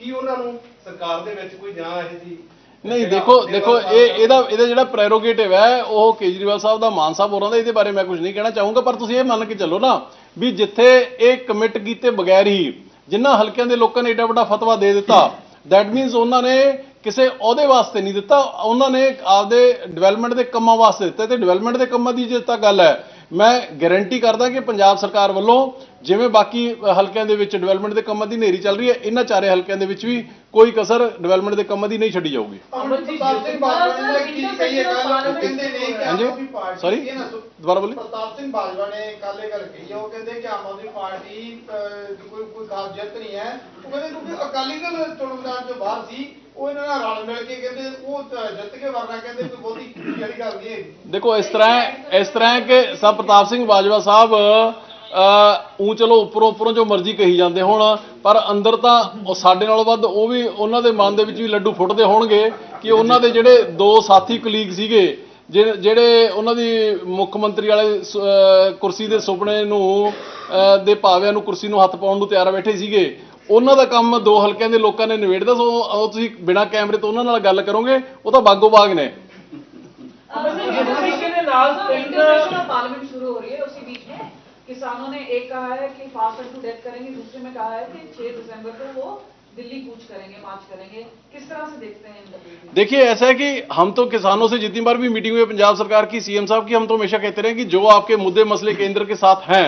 ਕੀ ਉਹਨਾਂ ਨੂੰ ਸਰਕਾਰ ਦੇ ਵਿੱਚ ਕੋਈ ਜਾਂ ਇਹ ਜੀ ਨਹੀਂ ਦੇਖੋ ਦੇਖੋ ਇਹ ਇਹਦਾ ਇਹਦਾ ਜਿਹੜਾ ਪ੍ਰੈਰੋਗੇਟਿਵ ਹੈ ਉਹ ਕੇਜਰੀਵਾਲ ਸਾਹਿਬ ਦਾ ਮਾਨ ਸਾਹਿਬ ਹੋਰਾਂ ਦਾ ਇਹਦੇ ਬਾਰੇ ਮੈਂ ਕੁਝ ਨਹੀਂ ਕਹਿਣਾ ਚਾਹੂੰਗਾ ਪਰ ਤੁਸੀਂ ਇਹ ਮੰਨ ਕੇ ਚੱਲੋ ਨਾ ਵੀ ਜਿੱਥੇ ਇਹ ਕਮਿਟ ਕੀਤੇ ਬਗੈਰ ਹੀ ਜਿਨ੍ਹਾਂ ਹਲਕਿਆਂ ਦੇ ਲੋਕਾਂ ਨੇ ਏਡਾ ਵੱਡਾ ਫਤਵਾ ਦੇ ਦਿੱਤਾ ਦੈਟ ਮੀਨਸ ਉਹਨਾਂ ਨੇ ਕਿਸੇ ਅਹੁਦੇ ਵਾਸਤੇ ਨਹੀਂ ਦਿੱਤਾ ਉਹਨਾਂ ਨੇ ਆਪਦੇ ਡਿਵੈਲਪਮੈਂਟ ਦੇ ਕੰਮਾਂ ਵਾਸਤੇ ਦਿੱਤਾ ਤੇ ਡਿਵੈਲਪਮੈਂਟ ਦੇ ਕੰਮਾਂ ਦੀ ਜੇ ਤਾਂ ਗੱਲ ਹੈ ਮੈਂ ਗਾਰੰਟੀ ਕਰਦਾ ਕਿ ਪੰਜਾਬ ਸਰਕਾਰ ਵੱਲੋਂ ਜਿਵੇਂ ਬਾਕੀ ਹਲਕਿਆਂ ਦੇ ਵਿੱਚ ਡਿਵੈਲਪਮੈਂਟ ਦੇ ਕੰਮਾਂ ਦੀ ਨੇਰੀ ਚੱਲ ਰਹੀ ਹੈ ਇਹਨਾਂ ਚਾਰੇ ਹਲਕਿਆਂ ਦੇ ਵਿੱਚ ਵੀ ਕੋਈ ਕਸਰ ਡਿਵੈਲਪਮੈਂਟ ਦੇ ਕੰਮਾਂ ਦੀ ਨਹੀਂ ਛੱਡੀ ਜਾਊਗੀ। ਹਾਂਜੀ? Aadmi party Sorry? ਇਹ ਨਾ ਸੁ- ਦੁਬਾਰਾ ਬੋਲੀ ਪ੍ਰਤਾਪ ਸਿੰਘ ਬਾਜਵਾ ਨੇ ਕੱਲ ਇਹ ਗੱਲ ਕਹੀ ਹੈ ਉਹ ਕਹਿੰਦੇ ਕਿ ਆਮ ਆਦਮੀ ਪਾਰਟੀ ਕੋਈ ਕੋਈ ਖਾਸ ਜਿੱਤ ਨਹੀਂ ਹੈ। ਉਹ ਕਹਿੰਦੇ ਕਿਉਂਕਿ ਅਕਾਲੀ ਦਲ ਚੋਣ ਮੈਦਾਨ ਤੋਂ ਬਾਹਰ ਸੀ। ਉਹ ਇਹਨਾਂ ਨਾਲ ਰਲ ਮਿਲ ਕੇ ਕਹਿੰਦੇ ਉਹ ਜਿੱਤ ਕੇ ਵਰਨਾ ਕਹਿੰਦੇ ਕੋਈ ਬਹੁਤੀ ਖੁਸ਼ੀ ਗੱਲ ਨਹੀਂ ਦੇਖੋ, ਇਸ ਤਰ੍ਹਾਂ ਇਸ ਤਰ੍ਹਾਂ ਕਿ ਸਭ ਪ੍ਰਤਾਪ ਸਿੰਘ ਬਾਜਵਾ ਸਾਹਿਬ ਉਹ ਚਲੋ ਉੱਪਰੋਂ ਉੱਪਰੋਂ ਜੋ ਮਰਜ਼ੀ ਕਹੀ ਜਾਂਦੇ ਹੋਣ, ਪਰ ਅੰਦਰ ਤਾਂ ਉਹ ਸਾਡੇ ਨਾਲੋਂ ਵੱਧ ਉਹ ਵੀ ਉਹਨਾਂ ਦੇ ਮਨ ਦੇ ਵਿੱਚ ਵੀ ਲੱਡੂ ਫੁੱਟਦੇ ਹੋਣਗੇ ਕਿ ਉਹਨਾਂ ਦੇ ਜਿਹੜੇ ਦੋ ਸਾਥੀ ਕਲੀਗ ਸੀਗੇ ਜਿਹ- ਜਿਹੜੇ ਉਹਨਾਂ ਦੀ ਮੁੱਖ ਮੰਤਰੀ ਵਾਲੇ ਕੁਰਸੀ ਦੇ ਸੁਪਨੇ ਨੂੰ ਦੇ ਭਾਵਿਆਂ ਨੂੰ ਕੁਰਸੀ ਨੂੰ ਹੱਥ ਪਾਉਣ ਨੂੰ ਤਿਆਰ ਬੈਠੇ ਸੀਗੇ ਉਹਨਾਂ ਦਾ ਕੰਮ ਦੋ ਹਲਕਿਆਂ ਦੇ ਲੋਕਾਂ ਨੇ ਨਿਬੇੜਦਾ ਸੋ ਉਹ ਤੁਸੀਂ ਬਿਨਾਂ ਕੈਮਰੇ ਤੋਂ ਉਹਨਾਂ ਨਾਲ ਗੱਲ ਕਰੋਗੇ ਉਹ ਤਾਂ ਬਾਗੋ ਬਾਗ ਨੇ ਜਿਸ ਤਰੀਕੇ ਦੇ ਨਾਲ ਪਿੰਡ इंटरनेशनल पार्लियामेंट शुरू हो रही है उसी बीच में किसानों ने एक कहा है कि फास्ट टू डेथ करेंगे दूसरे में कहा है कि 6 दिसंबर को वो दिल्ली कूच करेंगे मार्च करेंगे किस तरह से देखते हैं इन तकलीफ देखिए ऐसा है कि हम तो किसानों से जितनी बार भी मीटिंग हुई है पंजाब सरकार की सीएम साहब की हम तो हमेशा कहते रहे कि जो आपके मुद्दे मसले केंद्र के साथ हैं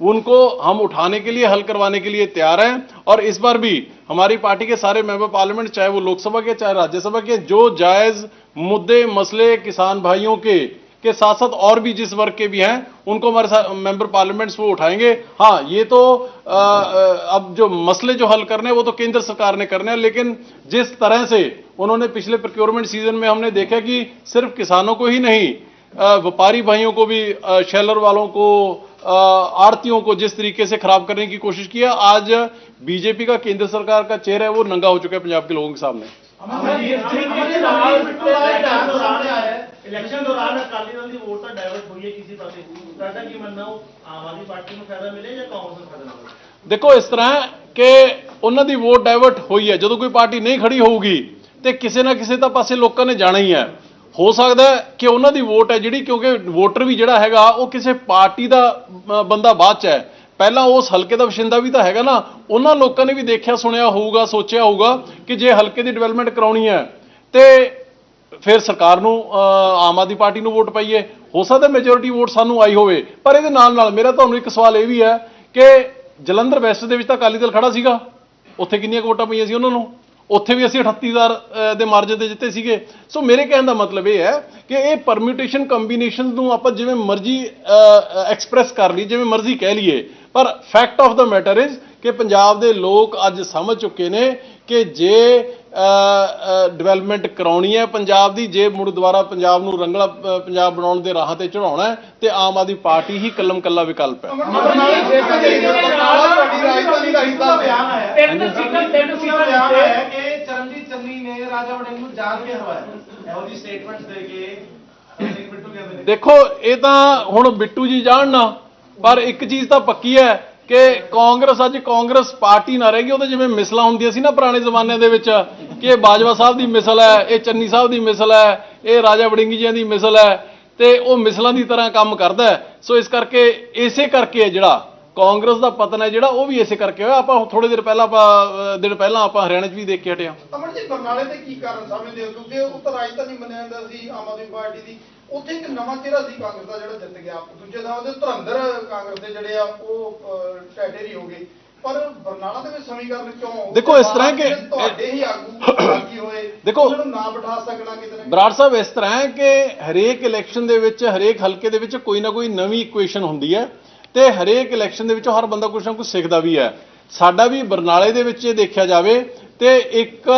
उनको हम उठाने के लिए हल करवाने के लिए तैयार हैं। और इस बार भी हमारी पार्टी के सारे मेंबर पार्लियामेंट चाहे वो लोकसभा के चाहे राज्यसभा के जो जायज़ मुद्दे मसले किसान भाइयों के के साथ साथ और भी जिस वर्ग के भी हैं उनको हमारे साथ मेंबर पार्लियामेंट्स वो उठाएँगे। हाँ ये तो आ, अब जो मसले जो हल करने हैं वो तो केंद्र सरकार ने करने हैं लेकिन जिस तरह से उन्होंने पिछले प्रोक्योरमेंट सीज़न में हमने देखा कि सिर्फ़ किसानों को ही नहीं व्यापारी भाइयों को भी शेलर वालों को आड़तियों को जिस तरीके से खराब करने की कोशिश किया आज बीजेपी का केंद्र सरकार का चेहरा है वो नंगा हो चुका है पंजाब के लोगों के सामने ਇਲੈਕਸ਼ਨ ਦੌਰਾਨ ਅਕਾਲੀ ਦਲ ਦੀ ਵੋਟ ਤਾਂ ਡਾਇਵਰਟ ਹੋਈ ਹੈ ਕਿਸੇ ਪਾਸੇ ਤੁਹਾਡਾ ਕੀ ਮੰਨਣਾ ਉਹ ਆਮ ਆਦਮੀ ਪਾਰਟੀ ਨੂੰ ਫਾਇਦਾ ਮਿਲੇ ਜਾਂ ਕਾਂਗਰਸ ਨੂੰ ਫਾਇਦਾ ਮਿਲੇ ਦੇਖੋ ਇਸ ਤਰ੍ਹਾਂ ਹੈ ਕਿ ਉਹਨਾਂ ਦੀ ਵੋਟ ਡਾਇਵਰਟ ਹੋਈ ਹੈ ਜਦੋਂ ਕੋਈ ਪਾਰਟੀ ਨਹੀਂ ਖੜੀ ਹੋਊਗੀ ਤੇ ਕਿਸੇ ਨਾ ਕਿਸੇ ਤਾਂ ਪਾਸੇ ਲੋਕਾਂ ਨੇ ਜਾਣਾ ਹੀ ਹੈ ਹੋ ਸਕਦਾ ਕਿ ਉਹਨਾਂ ਦੀ ਵੋਟ ਹੈ ਜਿਹੜੀ, ਕਿਉਂਕਿ ਵੋਟਰ ਵੀ ਜਿਹੜਾ ਹੈਗਾ, ਉਹ ਕਿਸੇ ਪਾਰਟੀ ਦਾ ਬੰਦਾ ਬਾਅਦ ਚ ਹੈ। ਪਹਿਲਾਂ ਉਸ ਹਲਕੇ ਦਾ ਵਸਿੰਦਾ ਵੀ ਤਾਂ ਹੈਗਾ ਨਾ, ਉਹਨਾਂ ਲੋਕਾਂ ਨੇ ਵੀ ਦੇਖਿਆ, ਸੁਣਿਆ ਹੋਊਗਾ, ਸੋਚਿਆ ਹੋਊਗਾ ਕਿ ਜੇ ਹਲਕੇ ਦੀ ਡਿਵੈਲਪਮੈਂਟ ਕਰਾਉਣੀ ਹੈ, ਤੇ ਫਿਰ ਸਰਕਾਰ ਨੂੰ ਆਮ ਆਦਮੀ ਪਾਰਟੀ ਨੂੰ ਵੋਟ ਪਾਈਏ। ਹੋ ਸਕਦਾ ਮੈਜੋਰਿਟੀ ਵੋਟ ਸਾਨੂੰ ਆਈ ਹੋਵੇ, ਪਰ ਇਹਦੇ ਨਾਲ ਨਾਲ ਮੇਰਾ ਤੁਹਾਨੂੰ ਇੱਕ ਸਵਾਲ ਇਹ ਵੀ ਹੈ ਕਿ ਜਲੰਧਰ ਵੈਸਟ ਦੇ ਵਿੱਚ ਤਾਂ ਅਕਾਲੀ ਦਲ ਖੜਾ ਸੀਗਾ। ਉੱਥੇ ਕਿੰਨੀਆਂ ਕੁ ਵੋਟਾਂ ਪਈਆਂ ਸੀ ਉਹਨਾਂ ਨੂੰ? ਉੱਥੇ ਵੀ ਅਸੀਂ 38000 ਅ, ਦੇ ਮਾਰਜਨ ਤੇ ਜਿੱਤੇ ਸੀਗੇ। ਸੋ ਮੇਰੇ ਕਹਿਣ ਦਾ ਮਤਲਬ ਇਹ ਹੈ ਕਿ ਇਹ ਪਰਮਿਊਟੇਸ਼ਨ ਕੰਬੀਨੇਸ਼ਨਸ ਨੂੰ ਆਪਾਂ ਜਿਵੇਂ ਮਰਜ਼ੀ ਐਕਸਪ੍ਰੈਸ ਕਰ ਲਈ ਜਿਵੇਂ ਮਰਜ਼ੀ ਕਹਿ ਲਈਏ। ਪਰ fact of the matter is ਕਿ ਪੰਜਾਬ ਦੇ ਲੋਕ ਅੱਜ ਸਮਝ ਚੁੱਕੇ ਨੇ ਕਿ ਜੇ ਡਿਵੈਲਪਮੈਂਟ ਕਰਾਉਣੀ ਹੈ ਪੰਜਾਬ ਦੀ ਜੇ ਮੁੜ ਦੁਬਾਰਾ ਪੰਜਾਬ ਨੂੰ ਰੰਗਲਾ ਪੰਜਾਬ ਬਣਾਉਣ ਦੇ ਰਾਹ ਤੇ ਚੜਾਉਣਾ ਹੈ ਤੇ ਆਮ ਆਦਮੀ ਪਾਰਟੀ ਹੀ ਕੱਲਮ ਕੱਲਾ ਵਿਕਲਪ ਹੈ। ਤੁਹਾਡੀ ਰਾਜਧਾਨੀ ਦਾ ਹਿੱਸਾ ਬਿਆਨ ਹੈ। ਤਿੰਨ ਸੀਟਾਂ ਤਿੰਨ ਸੀਟਾਂ ਬਿਆਨ ਜਿੱਤੇ ਹੈ ਕਿ ਚਰਨਜੀਤ ਚੰਨੀ ਨੇ ਰਾਜਾ ਵੜਿੰਗ ਨੂੰ ਜਾਣ ਕੇ ਹਵਾਇਆ। ਇਹੋ ਜੀ ਸਟੇਟਮੈਂਟਸ ਦੇ ਕੇ ਸਿੰਘ ਬਿੱਟੂ ਕਹਿੰਦੇ ਨੇ। ਦੇਖੋ ਇਹ ਤਾਂ ਹੁਣ ਬਿੱਟੂ ਜੀ ਜਾਣਨਾ ਪਰ ਇੱਕ ਚੀਜ਼ ਤਾਂ ਪੱਕੀ ਹੈ ਕਿ ਕਾਂਗਰਸ ਅੱਜ ਕਾਂਗਰਸ ਪਾਰਟੀ ਨਾ ਰਹਿ ਗਈ, ਉਹਦੇ ਜਿਵੇਂ ਮਿਸਲਾਂ ਹੁੰਦੀਆਂ ਸੀ ਨਾ ਪੁਰਾਣੇ ਜ਼ਮਾਨੇ ਦੇ ਵਿੱਚ, ਕਿ ਇਹ ਬਾਜਵਾ ਸਾਹਿਬ ਦੀ ਮਿਸਲ ਹੈ, ਇਹ ਚੰਨੀ ਸਾਹਿਬ ਦੀ ਮਿਸਲ ਹੈ, ਇਹ ਰਾਜਾ ਵੜਿੰਗੀ ਜੀਆਂ ਦੀ ਮਿਸਲ ਹੈ, ਤੇ ਉਹ ਮਿਸਲਾਂ ਦੀ ਤਰ੍ਹਾਂ ਕੰਮ ਕਰਦਾ ਸੋ ਇਸ ਕਰਕੇ ਇਸੇ ਕਰਕੇ ਜਿਹੜਾ ਕਾਂਗਰਸ ਦਾ ਪਤਨ ਹੈ ਜਿਹੜਾ, ਉਹ ਵੀ ਇਸੇ ਕਰਕੇ ਹੋਇਆ। ਆਪਾਂ ਥੋੜੇ ਦਿਨ ਪਹਿਲਾਂ ਆਪਾਂ ਦਿਨ ਪਹਿਲਾਂ ਆਪਾਂ ਹਰਿਆਣਾ 'ਚ ਵੀ ਦੇਖ ਕੇ ਹਟਿਆ। ਅਮਰ ਜੀ ਬਰਨਾਲੇ ਦੇ ਕੀ ਕਾਰਨ ਸਮਝਦੇ ਹੋ ਕਿਉਂਕਿ ਉਹ ਤਾਂ ਰਾਜਧਾਨੀ ਮੰਨਿਆ ਜਾਂਦਾ ਸੀ, ਆਮ ਆਦਮੀ ਪਾਰਟੀ ਦੀ। ਉੱਥੇ ਇੱਕ ਨਵਾਂ ਚਿਹਰਾ ਸੀ ਕਾਂਗਰਸ ਦਾ ਜਿਹੜਾ ਜਿੱਤ ਗਿਆ। ਦੂਜੇ ਥਾਂ ਉਹਦੇ ਧੁਰੰਧਰ ਕਾਂਗਰਸ ਦੇ ਜਿਹੜੇ ਆ ਉਹ ਟੈਟੇਰੀ ਹੋ ਗਏ। ਪਰ ਬਰਨਾਲਾ ਦੇ ਵਿੱਚ ਸਮੀਕਰਨ ਕਿਉਂ? ਦੇਖੋ, ਇਸ ਤਰ੍ਹਾਂ ਕਿ- ਤੁਹਾਡੇ ਹੀ ਆਗੂ ਬਾਗੀ ਹੋਏ ਦੇਖੋ, ਉਹਨਾਂ ਨੂੰ ਨਾ ਬਿਠਾ ਸਕਣਾ ਕਿਤੇ ਨਾ। ਬਰਾੜ ਸਾਹਿਬ ਇਸ ਤਰ੍ਹਾਂ ਹੈ ਕਿ ਹਰੇਕ ਇਲੈਕਸ਼ਨ ਦੇ ਵਿੱਚ ਹਰੇਕ ਹਲਕੇ ਦੇ ਵਿੱਚ ਕੋਈ ਨਾ ਕੋਈ ਨਵੀਂ ਇਕੁਏਸ਼ਨ ਹੁੰਦੀ ਹੈ ਤੇ ਹਰੇਕ ਇਲੈਕਸ਼ਨ ਦੇ ਵਿੱਚ ਹਰ ਬੰਦਾ ਕੁਝ ਨਾ ਕੁਝ ਸਿੱਖਦਾ ਵੀ ਹੈ। ਸਾਡਾ ਵੀ ਬਰਨਾਲੇ ਦੇ ਵਿੱਚ ਇਹ ਦੇਖਿਆ ਜਾਵੇ ਤੇ ਇੱਕ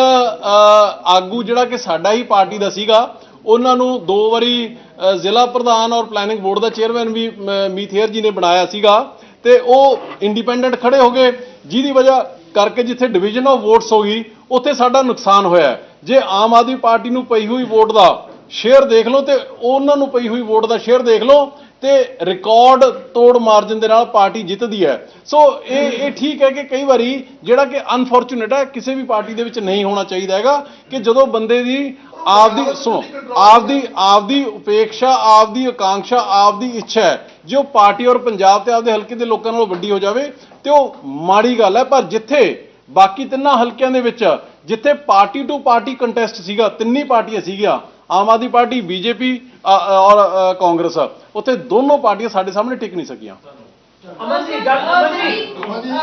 ਆਗੂ ਜਿਹੜਾ ਕਿ ਸਾਡਾ ਹੀ ਪਾਰਟੀ ਦਾ ਸੀਗਾ ਉਹਨਾਂ ਨੂੰ ਦੋ ਵਾਰੀ ਜ਼ਿਲ੍ਹਾ ਪ੍ਰਧਾਨ ਔਰ ਪਲੈਨਿੰਗ ਬੋਰਡ ਦਾ ਚੇਅਰਮੈਨ ਵੀ ਮ, ਮੀਥੇਰ ਜੀ ਨੇ ਬਣਾਇਆ ਸੀਗਾ। ਤੇ ਉਹ ਇੰਡੀਪੈਂਡੈਂਟ ਖੜੇ ਹੋ ਗਏ ਜਿਹਦੀ ਵਜ੍ਹਾ ਕਰਕੇ ਜਿੱਥੇ ਡਿਵੀਜ਼ਨ ਆਫ ਵੋਟਸ ਹੋ ਗਈ ਉੱਥੇ ਸਾਡਾ ਨੁਕਸਾਨ ਹੋਇਆ ਜੇ ਆਮ ਆਦਮੀ ਪਾਰਟੀ ਨੂੰ ਪਈ ਹੋਈ ਵੋਟ ਦਾ ਸ਼ੇਅਰ ਦੇਖ ਲਓ ਤੇ ਉਹਨਾਂ ਨੂੰ ਪਈ ਹੋਈ ਵੋਟ ਦਾ ਸ਼ੇਅਰ ਦੇਖ ਲਓ ਤੇ ਰਿਕਾਰਡ ਤੋੜ ਮਾਰਜਨ ਦੇ ਨਾਲ ਪਾਰਟੀ ਜਿੱਤਦੀ ਹੈ। ਸੋ ਇਹ ਇਹ ਠੀਕ ਹੈ ਕਿ ਕਈ ਵਾਰੀ ਜਿਹੜਾ ਕਿ ਅਨਫੋਰਚੂਨੇਟ ਹੈ, ਕਿਸੇ ਵੀ ਪਾਰਟੀ ਦੇ ਵਿੱਚ ਨਹੀਂ ਹੋਣਾ ਚਾਹੀਦਾ ਹੈਗਾ ਕਿ ਜਦੋਂ ਬੰਦੇ ਦੀ ਆਪਦੀ, ਸੁਣੋ, ਆਪਦੀ ਆਪਦੀ ਉਪੇਖਿਆ ਆਪਦੀ ਆਕਾਂक्षा ਆਪਦੀ ਇੱਛਾ ਹੈ, ਜੇ ਉਹ ਪਾਰਟੀ ਔਰ ਪੰਜਾਬ ਤੇ ਆਪਦੇ ਹਲਕੇ ਦੇ ਲੋਕਾਂ ਨਾਲੋਂ ਵੱਡੀ ਹੋ ਜਾਵੇ, ਤੇ ਉਹ ਮਾੜੀ ਗੱਲ ਹੈ। ਪਰ ਜਿੱਥੇ ਬਾਕੀ ਤਿੰਨਾਂ ਹਲਕਿਆਂ ਦੇ ਵਿੱਚ, ਜਿੱਥੇ ਪਾਰਟੀ ਟੂ ਪਾਰਟੀ ਕੰਟੈਸਟ ਸੀਗਾ, ਤਿੰਨੀ ਪਾਰਟੀਆਂ ਸੀਗੀਆਂ, ਆਮ ਆਦਮੀ ਪਾਰਟੀ, ਬੀਜੇਪੀ ਔਰ ਅ, ਕਾਂਗਰਸ ਉੱਥੇ ਦੋਨੋਂ ਪਾਰਟੀਆਂ ਸਾਡੇ ਸਾਹਮਣੇ ਟਿਕ ਨਹੀਂ ਸਕੀਆਂ ਅਮਨ ਜੀ ਗੱਲ ਅਮਨ ਜੀ अमन जी,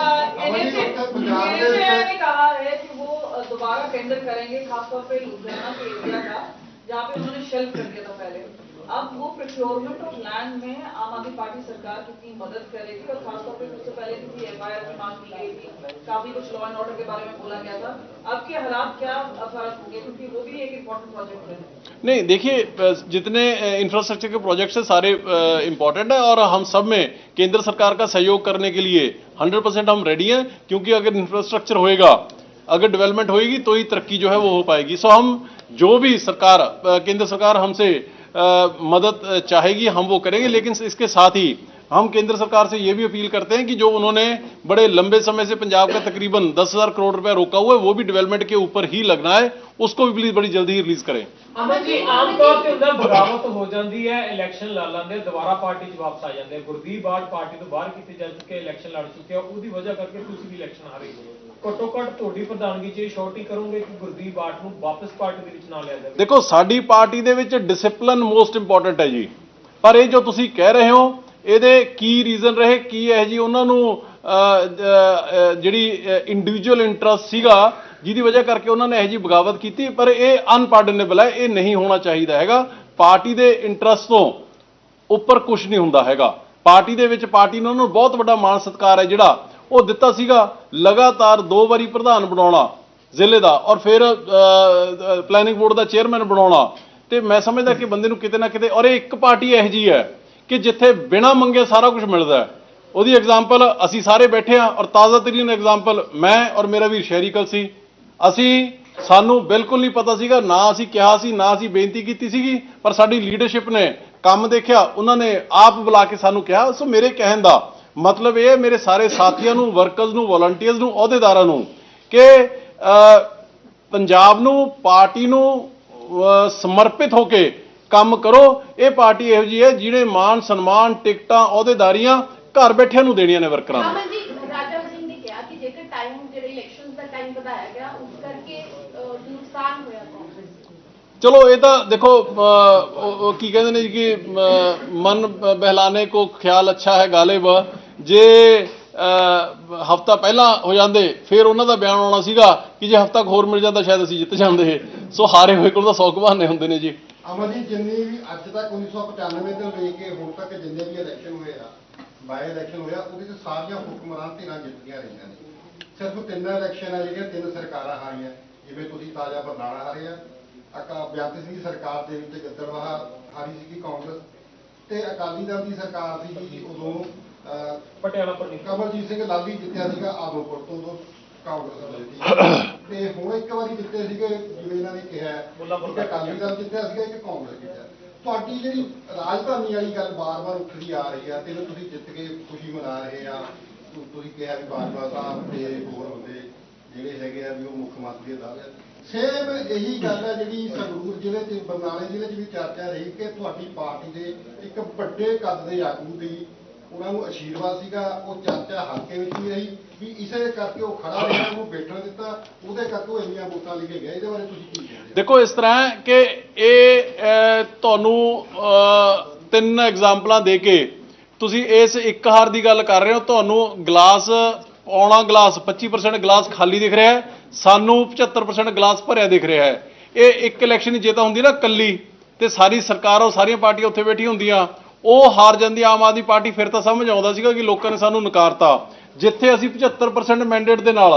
अमन जी, उत्तर पंजाब में- ने कहा है कि वो अ, दोबारा टेंडर करेंगे खासतौर पे लुधियाना के एरिया का जहाँ पे उन्होंने शेल्फ कर दिया था पहले अब वो प्रोक्योरमेंट ऑफ़ लैंड में आम आदमी पार्टी सरकार कितनी मदद करेगी और खासतौर पे सबसे पहले किसी एफ़ आई आर की मांग की गई थी। काफ़ी कुछ लॉ एंड ऑर्डर के बारे में बोला गया था। अब के हालात क्या फ़र्क होंगे? क्योंकि वो भी एक इम्पोर्टेंट प्रोजेक्ट है। नहीं, देखिए जितने इंफ्रास्ट्रक्चर के प्रोजेक्ट्स हैं, सारे इंपॉर्टेंट है और हम सब में केंद्र सरकार का सहयोग करने के लिए 100 परसेंट हम रेडी हैं, क्योंकि अगर इंफ्रास्ट्रक्चर होएगा, अगर डेवलपमेंट होएगी तो ही तरक्की जो है वो हो पाएगी। सो हम जो भी सरकार केंद्र सरकार हमसे मदद अ, चाहेगी हम वो करेंगे लेकिन इसके साथ ही हम केंद्र सरकार से ये भी अपील करते हैं कि जो उन्होंने बड़े लंबे समय से पंजाब का तकरीबन दस हजार करोड़ रुपया रोका हुआ है वो भी डेवलपमेंट के ऊपर ही लगना है उसको भी प्लीज बड़ी जल्दी ही रिलीज करें ਅਮਨ ਜੀ ਆਮ ਤੌਰ ਤੇ ਹੁੰਦਾ ਬਗਾਵਤ ਹੋ ਜਾਂਦੀ ਹੈ ਇਲੈਕਸ਼ਨ ਲੜ ਲੈਂਦੇ ਦੁਬਾਰਾ ਪਾਰਟੀ 'ਚ ਵਾਪਸ ਆ ਜਾਂਦੇ ਆ। ਗੁਰਦੀਪ ਬਾਠ ਪਾਰਟੀ ਤੋਂ ਬਾਹਰ ਕੀਤੇ ਜਾ ਚੁੱਕੇ ਇਲੈਕਸ਼ਨ ਲੜ ਚੁੱਕੇ ਆ ਉਹਦੀ ਵਜ੍ਹਾ ਕਰਕੇ ਤੁਸੀਂ ਵੀ ਇਲੈਕਸ਼ਨ ਹਾਰੇ ਘੱਟੋ ਘੱਟ ਤੁਹਾਡੀ ਪ੍ਰਧਾਨਗੀ 'ਚ ਇਹ ਸ਼ੋਰਟੀ ਕਰੋਗੇ ਕਿ ਗੁਰਦੀਪ ਬਾਠ ਨੂੰ ਵਾਪਸ ਪਾਰਟੀ ਦੇ ਵਿੱਚ ਨਾ ਲਿਆ ਜਾਵੇ ਦੇਖੋ ਸਾਡੀ ਪਾਰਟੀ ਦੇ ਵਿੱਚ ਡਿਸਪਲਿਨ ਮੋਸਟ ਇੰਪੋਰਟੈਂਟ ਹੈ ਜੀ ਪਰ ਇਹ ਜੋ ਤੁਸੀਂ ਕਹਿ ਰਹੇ ਹੋ ਇਹਦੇ ਕੀ ਰੀਜ਼ਨ ਰਹੇ, ਕੀ ਹੈ ਜੀ ਉਹਨਾਂ ਨੂੰ ਜਿਹੜੀ ਇੰਡੀਵਿਜੂਅਲ ਇੰਟਰਸਟ ਸੀਗਾ, ਜਿਹਦੀ ਵਜ੍ਹਾ ਕਰਕੇ ਉਹਨਾਂ ਨੇ ਇਹ ਜੀ ਬਗਾਵਤ ਕੀਤੀ, ਪਰ ਇਹ ਅਨਪਾਰਡਨੇਬਲ ਹੈ, ਇਹ ਨਹੀਂ ਹੋਣਾ ਚਾਹੀਦਾ ਹੈਗਾ। ਪਾਰਟੀ ਦੇ ਇੰਟਰਸਟ ਤੋਂ ਉੱਪਰ ਕੁਝ ਨਹੀਂ ਹੁੰਦਾ ਹੈਗਾ। ਪਾਰਟੀ ਦੇ ਵਿੱਚ ਪਾਰਟੀ ਨੇ ਉਹਨਾਂ ਨੂੰ ਬਹੁਤ ਵੱਡਾ ਮਾਣ ਸਤਿਕਾਰ ਹੈ, ਜਿਹੜਾ ਉਹ ਦਿੱਤਾ ਸੀਗਾ ਲਗਾਤਾਰ ਦੋ ਵਾਰੀ ਪ੍ਰਧਾਨ ਬਣਾਉਣਾ ਜ਼ਿਲ੍ਹੇ ਦਾ ਔਰ ਫਿਰ ਪਲੈਨਿੰਗ ਬੋਰਡ ਦਾ ਚੇਅਰਮੈਨ ਬਣਾਉਣਾ। ਤੇ ਮੈਂ ਸਮਝਦਾ ਕਿ ਬੰਦੇ ਨੂੰ ਕਿਤੇ ਨਾ ਕਿਤੇ, ਔਰ ਇਹ ਇੱਕ ਪਾਰਟੀ ਇਹੋ ਜੀ ਹੈ ਕਿ ਜਿੱਥੇ ਬਿਨਾਂ ਮੰਗੇ ਸਾਰਾ ਕੁਝ ਮਿਲਦਾ ਹੈ। ਉਹਦੀ ਐਗਜ਼ਾਮਪਲ ਅਸੀਂ ਸਾਰੇ ਬੈਠੇ ਹਾਂ ਔਰ ਤਾਜ਼ਾ ਤਰੀਨ ਐਗਜ਼ਾਮਪਲ ਮੈਂ ਔਰ ਮੇਰਾ ਵੀਰ ਸ਼ਹਿਰੀਕਲ ਸੀ। ਅਸੀਂ, ਸਾਨੂੰ ਬਿਲਕੁਲ ਨਹੀਂ ਪਤਾ ਸੀਗਾ, ਨਾ ਅਸੀਂ ਕਿਹਾ ਸੀ, ਨਾ ਅਸੀਂ ਬੇਨਤੀ ਕੀਤੀ ਸੀਗੀ, ਪਰ ਸਾਡੀ ਲੀਡਰਸ਼ਿਪ ਨੇ ਕੰਮ ਦੇਖਿਆ, ਉਹਨਾਂ ਨੇ ਆਪ ਬੁਲਾ ਕੇ ਸਾਨੂੰ ਕਿਹਾ, ਸੋ ਮੇਰੇ ਕਹਿਣ ਦਾ ਮਤਲਬ ਇਹ ਹੈ, ਮੇਰੇ ਸਾਰੇ ਸਾਥੀਆਂ ਨੂੰ ਵਰਕਰਸ ਨੂੰ ਵਲੰਟੀਅਰਸ ਨੂੰ, ਅਹੁਦੇਦਾਰਾਂ ਨੂੰ ਕਿ ਪੰਜਾਬ ਨੂੰ, ਪਾਰਟੀ ਨੂੰ ਸਮਰਪਿਤ ਹੋ ਕੇ ਕੰਮ ਕਰੋ। ਇਹ ਪਾਰਟੀ ਇਹੋ ਜੀ ਹੈ ਜਿਹਨੇ ਮਾਨ ਸਨਮਾਨ ਟਿਕਟਾਂ ਅਹੁਦੇਦਾਰੀਆਂ ਘਰ ਬੈਠਿਆਂ ਨੂੰ ਦੇਣੀਆਂ ਨੇ ਵਰਕਰਾਂ ਨੂੰ। ਜੀ ਰਾਜਾ ਵੜਿੰਗ ਨੇ ਕਿਹਾ ਕਿ ਜੇਕਰ ਟਾਈਮ ਜਿਹੜੇ ਇਲੈਕਸ਼ਨਸ ਦਾ ਟਾਈਮ ਵਧਾਇਆ ਗਿਆ ਉਸ ਕਰਕੇ ਨੁਕਸਾਨ ਹੋਇਆ। ਚਲੋ ਇਹ ਤਾਂ ਦੇਖੋ ਕੀ ਕਹਿੰਦੇ ਨੇ ਜੀ ਕਿ ਮਨ ਬਹਿਲਾਨੇ ਕੋ ਖਿਆਲ ਅੱਛਾ ਹੈ ਗਾਲਿਬ। ਜੇ ਹਫਤਾ ਪਹਿਲਾਂ ਹੋ ਜਾਂਦੇ ਫਿਰ ਉਹਨਾਂ ਦਾ ਬਿਆਨ ਆਉਣਾ ਸੀਗਾ ਕਿ ਜੇ ਹਫਤਾ ਹੋਰ ਮਿਲ ਜਾਂਦਾ ਸ਼ਾਇਦ ਅਸੀਂ ਜਿੱਤ ਜਾਂਦੇ। ਸੋ ਹਾਰੇ ਹੋਏ ਕੋਲ ਤਾਂ 100 ਬਹਾਨੇ ਹੁੰਦੇ ਨੇ ਜੀ। ਅਮਰ ਜੀ ਜਿੰਨੀ ਵੀ ਅੱਜ ਤੱਕ 1995 ਤੋਂ ਲੈ ਕੇ ਹੁਣ ਤੱਕ ਜਿੰਨੇ ਵੀ ਇਲੈਕਸ਼ਨ ਹੋਏ ਆ ਬਾਈ ਇਲੈਕਸ਼ਨ ਹੋਇਆ ਉਹਦੇ ਚ ਸਾਰੀਆਂ ਹੁਕਮਰਾਨ ਧਿਰਾਂ ਜਿੱਤੀਆਂ ਰਹੀਆਂ ਨੇ। ਸਿਰਫ ਤਿੰਨ ਇਲੈਕਸ਼ਨ ਆ ਜਿਹੜੀਆਂ ਤਿੰਨ ਸਰਕਾਰਾਂ ਹਾਰੀਆਂ। ਜਿਵੇਂ ਤੁਸੀਂ ਤਾਜ਼ਾ ਬਰਨਾਲਾ ਹਾਰੇ ਆ ਅਕਾ ਬਿਆੰਤ ਸਿੰਘ ਦੀ ਸਰਕਾਰ ਦੇ ਵਿੱਚ ਗਿੱਦੜਵਾਹਾ ਹਾਰੀ ਸੀਗੀ ਕਾਂਗਰਸ ਤੇ ਅਕਾਲੀ ਦਲ ਦੀ ਸਰਕਾਰ ਸੀ ਉਦੋਂ ਪਟਿਆਲਾ ਪਟਿਆਲਾ ਕਮਲਜੀਤ ਸਿੰਘ ਲਾਲੀ ਜਿੱਤਿਆ ਸੀਗਾ ਆਦਮਪੁਰ ਤੋਂ ਉਦੋਂ। ਤੇ ਹੁਣ ਇੱਕ ਵਾਰੀ ਜਿੱਤੇ ਸੀਗੇ ਜਿਵੇਂ ਇਹਨਾਂ ਨੇ ਕਿਹਾ ਹੈ, ਮੁੱਲਾਂਪੁਰ ਇੱਕ ਅਕਾਲੀ ਦਲ ਜਿੱਤਿਆ ਸੀਗਾ ਇੱਕ ਕਾਂਗਰਸ ਜਿੱਤਿਆ ਤੁਹਾਡੀ ਜਿਹੜੀ ਰਾਜਧਾਨੀ ਵਾਲੀ ਗੱਲ ਬਾਰ-ਬਾਰ ਉੱਠਦੀ ਆ ਰਹੀ ਆ ਤੇ ਤੁਸੀਂ ਜਿੱਤ ਕੇ ਖੁਸ਼ੀ ਮਨਾ ਰਹੇ ਆ। ਤੁਸੀਂ ਕਿਹਾ ਵੀ ਬਾਜਵਾ ਸਾਹਿਬ ਤੇ ਹੋਰ ਬੰਦੇ ਜਿਹੜੇ ਹੈਗੇ ਆ ਵੀ ਉਹ ਮੁੱਖ ਮੰਤਰੀ ਦਾ ਦਾਅਵਾ ਸੇਮ ਇਹੀ ਗੱਲ ਹੈ ਜਿਹੜੀ ਸੰਗਰੂਰ ਜ਼ਿਲ੍ਹੇ ਤੇ ਬਰਨਾਲੇ ਜ਼ਿਲ੍ਹੇ 'ਚ ਵੀ ਚਰਚਾ ਰਹੀ ਕਿ ਤੁਹਾਡੀ ਪਾਰਟੀ ਦੇ ਇੱਕ ਵੱਡੇ ਕੱਦ ਦੇ ਆਗੂ ਦੀ ਉਹਨਾਂ ਨੂੰ ਅਸ਼ੀਰਵਾਦ ਸੀਗਾ ਉਹ ਚਰਚਾ ਹਲਕੇ ਵਿੱਚ ਵੀ ਰਹੀ ਵੀ ਇਸੇ ਕਰਕੇ ਉਹ ਖੜਾ ਰਿਹਾ ਉਹਨੂੰ ਬੈਠਣ ਦਿੱਤਾ ਉਹਦੇ ਕਰਕੇ ਉਹ ਇੰਨੀਆਂ ਵੋਟਾਂ ਲੈ ਕੇ ਗਿਆ। ਇਹਦੇ ਬਾਰੇ ਤੁਸੀਂ ਕੀ ਕਹਿੰਦੇ ਦੇਖੋ ਇਸ ਤਰ੍ਹਾਂ ਕਿ ਇਹ ਤੁਹਾਨੂੰ ਅਹ, ਤਿੰਨ ਐਗਜ਼ਾਮਪਲਾਂ ਦੇ ਕੇ ਤੁਸੀਂ ਇਸ ਇੱਕ ਹਾਰ ਦੀ ਗੱਲ ਕਰ ਰਹੇ ਹੋ। ਤੁਹਾਨੂੰ ਗਲਾਸ ਪੌਣਾ ਗਲਾਸ 25% ਗਲਾਸ ਖਾਲੀ ਦਿਖ ਰਿਹਾ ਹੈ। ਸਾਨੂੰ 75% ਗਲਾਸ ਭਰਿਆ ਦਿਖ ਰਿਹਾ ਹੈ। ਇਹ ਇੱਕ ਇਲੈਕਸ਼ਨ ਜੇ ਤਾਂ ਹੁੰਦੀ ਨਾ ਕੱਲੀ ਤੇ ਸਾਰੀ ਸਰਕਾਰ ਉਹ ਸਾਰੀਆਂ ਪਾਰਟੀਆਂ ਉੱਥੇ ਬੈਠੀ ਹੁੰਦੀਆਂ। ਉਹ ਹਾਰ ਜਾਂਦੀ ਆਮ ਆਦਮੀ ਪਾਰਟੀ ਫਿਰ ਤਾਂ ਸਮਝ ਆਉਂਦਾ ਸੀਗਾ ਕਿ ਲੋਕਾਂ ਨੇ ਸਾਨੂੰ ਨਕਾਰਤਾ। ਜਿੱਥੇ ਅਸੀਂ 75% ਮੈਂਡੇਟ ਦੇ ਨਾਲ